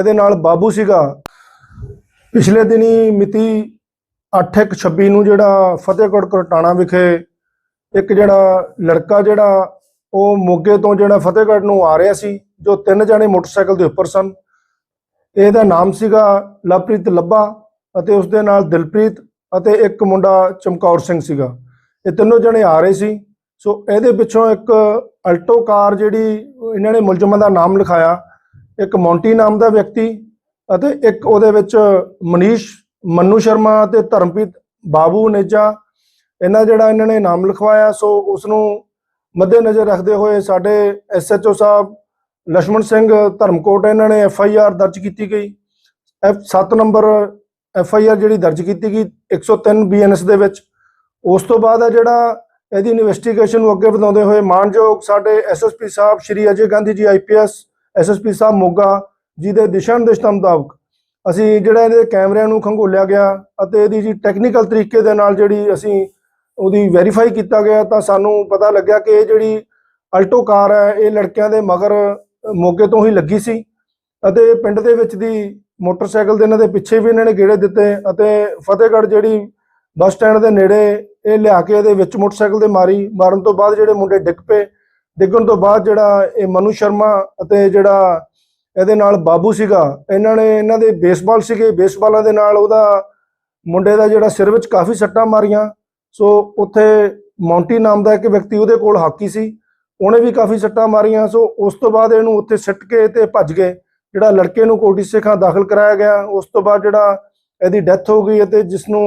ਇਹਦੇ ਨਾਲ ਬਾਬੂ ਸੀਗਾ। ਪਿਛਲੇ ਦਿਨੀ ਮਿਤੀ 8/1/26 ਨੂੰ ਜਿਹੜਾ ਫਤਿਹਗੜ੍ਹ ਕਰਟਾਣਾ ਵਿਖੇ ਇੱਕ ਜਿਹੜਾ ਲੜਕਾ ਜਿਹੜਾ, ਉਹ ਮੋਗੇ ਤੋਂ ਜਿਹੜਾ ਫਤਿਹਗੜ੍ਹ ਨੂੰ ਆ ਰਿਹਾ ਸੀ, ਜੋ ਤਿੰਨ ਜਣੇ ਮੋਟਰਸਾਈਕਲ ਦੇ ਉੱਪਰ ਸਨ। ਇਹਦਾ ਨਾਮ ਸੀਗਾ ਲਵਪ੍ਰੀਤ ਲੱਭਾ ਅਤੇ ਉਸ ਦੇ ਨਾਲ ਦਿਲਪ੍ਰੀਤ ਅਤੇ ਇੱਕ ਮੁੰਡਾ ਚਮਕੌਰ ਸਿੰਘ ਸੀਗਾ। ਇਹ ਤਿੰਨੋਂ ਜਣੇ ਆ ਰਹੇ ਸੀ। ਸੋ ਇਹਦੇ ਪਿੱਛੋਂ ਇੱਕ ਅਲਟੋ ਕਾਰ ਜਿਹੜੀ, ਇਹਨਾਂ ਨੇ ਮੁਲਜ਼ਮਾਂ ਦਾ ਨਾਮ ਲਿਖਾਇਆ। ਇੱਕ ਮੌਂਟੀ ਨਾਮ ਦਾ ਵਿਅਕਤੀ ਅਤੇ ਇੱਕ ਉਹਦੇ ਵਿੱਚ ਮਨੀਸ਼, ਮੰਨੂ ਸ਼ਰਮਾ ਤੇ ਧਰਮਪ੍ਰੀਤ ਬਾਬੂ ਨੇਜਾ। ਇਹਨਾਂ ਜਿਹੜਾ ਇਹਨਾਂ ਨੇ ਨਾਮ ਲਿਖਵਾਇਆ, ਸੋ ਉਸ ਨੂੰ ਮੱਦੇ ਨਜ਼ਰ ਰੱਖਦੇ ਹੋਏ ਸਾਡੇ ਐਸਐਚਓ ਸਾਹਿਬ ਲక్ష్మణ ਸਿੰਘ ਧਰਮਕੋਟ, ਇਹਨਾਂ ਨੇ ਐਫ ਆਈ ਆਰ ਦਰਜ ਕੀਤੀ ਗਈ। F 7 number F I R ਜਿਹੜੀ ਦਰਜ ਕੀਤੀ ਗਈ 103 ਬੀਐਨਐਸ ਦੇ ਵਿੱਚ। ਉਸ ਤੋਂ ਬਾਅਦ ਆ ਜਿਹੜਾ ਇਹਦੀ ਇਨਵੈਸਟੀਗੇਸ਼ਨ ਨੂੰ ਅੱਗੇ ਵਧਾਉਂਦੇ ਹੋਏ ਮਾਨਯੋਗ ਸਾਡੇ ਐਸਐਸਪੀ ਸਾਹਿਬ ਸ਼੍ਰੀ ਅਜੇ ਗਾਂਧੀ ਜੀ ਆਈਪੀਐਸ ਐਸਐਸਪੀ ਸਾਹਿਬ ਮੋਗਾ ਜੀ ਦੇ ਦਿਸ਼ਾ ਨਿਰਦੇਸ਼ਾਂ ਮੁਤਾਬਕ ਅਸੀਂ ਜਿਹੜਾ ਇਹਦੇ ਕੈਮਰਿਆਂ ਨੂੰ ਖੰਗੋਲਿਆ ਗਿਆ ਅਤੇ ਇਹਦੀ ਜੀ ਟੈਕਨੀਕਲ ਤਰੀਕੇ ਦੇ ਨਾਲ ਜਿਹੜੀ ਅਸੀਂ ਉਹਦੀ ਵੈਰੀਫਾਈ ਕੀਤਾ ਗਿਆ ਤਾਂ ਸਾਨੂੰ ਪਤਾ ਲੱਗਿਆ ਕਿ ਇਹ ਜਿਹੜੀ ਅਲਟੋ ਕਾਰ ਹੈ, ਇਹ ਲੜਕਿਆਂ ਦੇ ਮਗਰ ਮੋਗੇ ਤੋਂ ਹੀ ਲੱਗੀ ਸੀ ਅਤੇ ਪਿੰਡ ਦੇ ਵਿੱਚ ਦੀ ਮੋਟਰਸਾਈਕਲ ਦੇ ਇਹਨਾਂ ਦੇ ਪਿੱਛੇ ਵੀ ਇਹਨਾਂ ਨੇ ਗੇੜੇ ਦਿੱਤੇ ਅਤੇ ਫਤਿਹਗੜ੍ਹ ਜਿਹੜੀ ਬੱਸ ਸਟੈਂਡ ਦੇ ਨੇੜੇ ਇਹ ਲਿਆ ਕੇ ਇਹਦੇ ਵਿੱਚ ਮੋਟਰਸਾਈਕਲ ਦੇ ਮਾਰੀ, ਮਾਰਨ ਤੋਂ ਬਾਅਦ ਜਿਹੜੇ ਮੁੰਡੇ ਡਿੱਗ ਪਏ ਡਿੱਗਣ ਤੋਂ ਬਾਅਦ ਜਿਹੜਾ ਇਹ ਮਨੂ ਸ਼ਰਮਾ ਅਤੇ ਜਿਹੜਾ ਇਹਦੇ ਨਾਲ ਬਾਬੂ ਸੀਗਾ, ਇਹਨਾਂ ਨੇ ਇਹਨਾਂ ਦੇ ਬੇਸਬਾਲ ਸੀਗੇ, ਬੇਸਬਾਲਾਂ ਦੇ ਨਾਲ ਉਹਦਾ ਮੁੰਡੇ ਦਾ ਜਿਹੜਾ ਸਿਰ ਵਿੱਚ ਕਾਫੀ ਸੱਟਾਂ ਮਾਰੀਆਂ। ਸੋ ਉੱਥੇ ਮੌਂਟੀ ਨਾਮ ਦਾ ਇੱਕ ਵਿਅਕਤੀ ਉਹਦੇ ਕੋਲ ਹਾਕੀ ਸੀ, ਉਹਨੇ ਵੀ ਕਾਫੀ ਸੱਟਾਂ ਮਾਰੀਆਂ। ਸੋ ਉਸ ਤੋਂ ਬਾਅਦ ਇਹਨੂੰ ਉੱਥੇ ਸਿੱਟ ਕੇ ਤੇ ਭੱਜ ਗਏ। ਜਿਹੜਾ ਲੜਕੇ ਨੂੰ ਕੋਟੀ ਸੇਖਾਂ ਦਾਖਲ ਕਰਾਇਆ ਗਿਆ। ਉਸ ਤੋਂ ਬਾਅਦ ਜਿਹੜਾ ਇਹਦੀ ਡੈਥ ਹੋ ਗਈ ਅਤੇ ਜਿਸ ਨੂੰ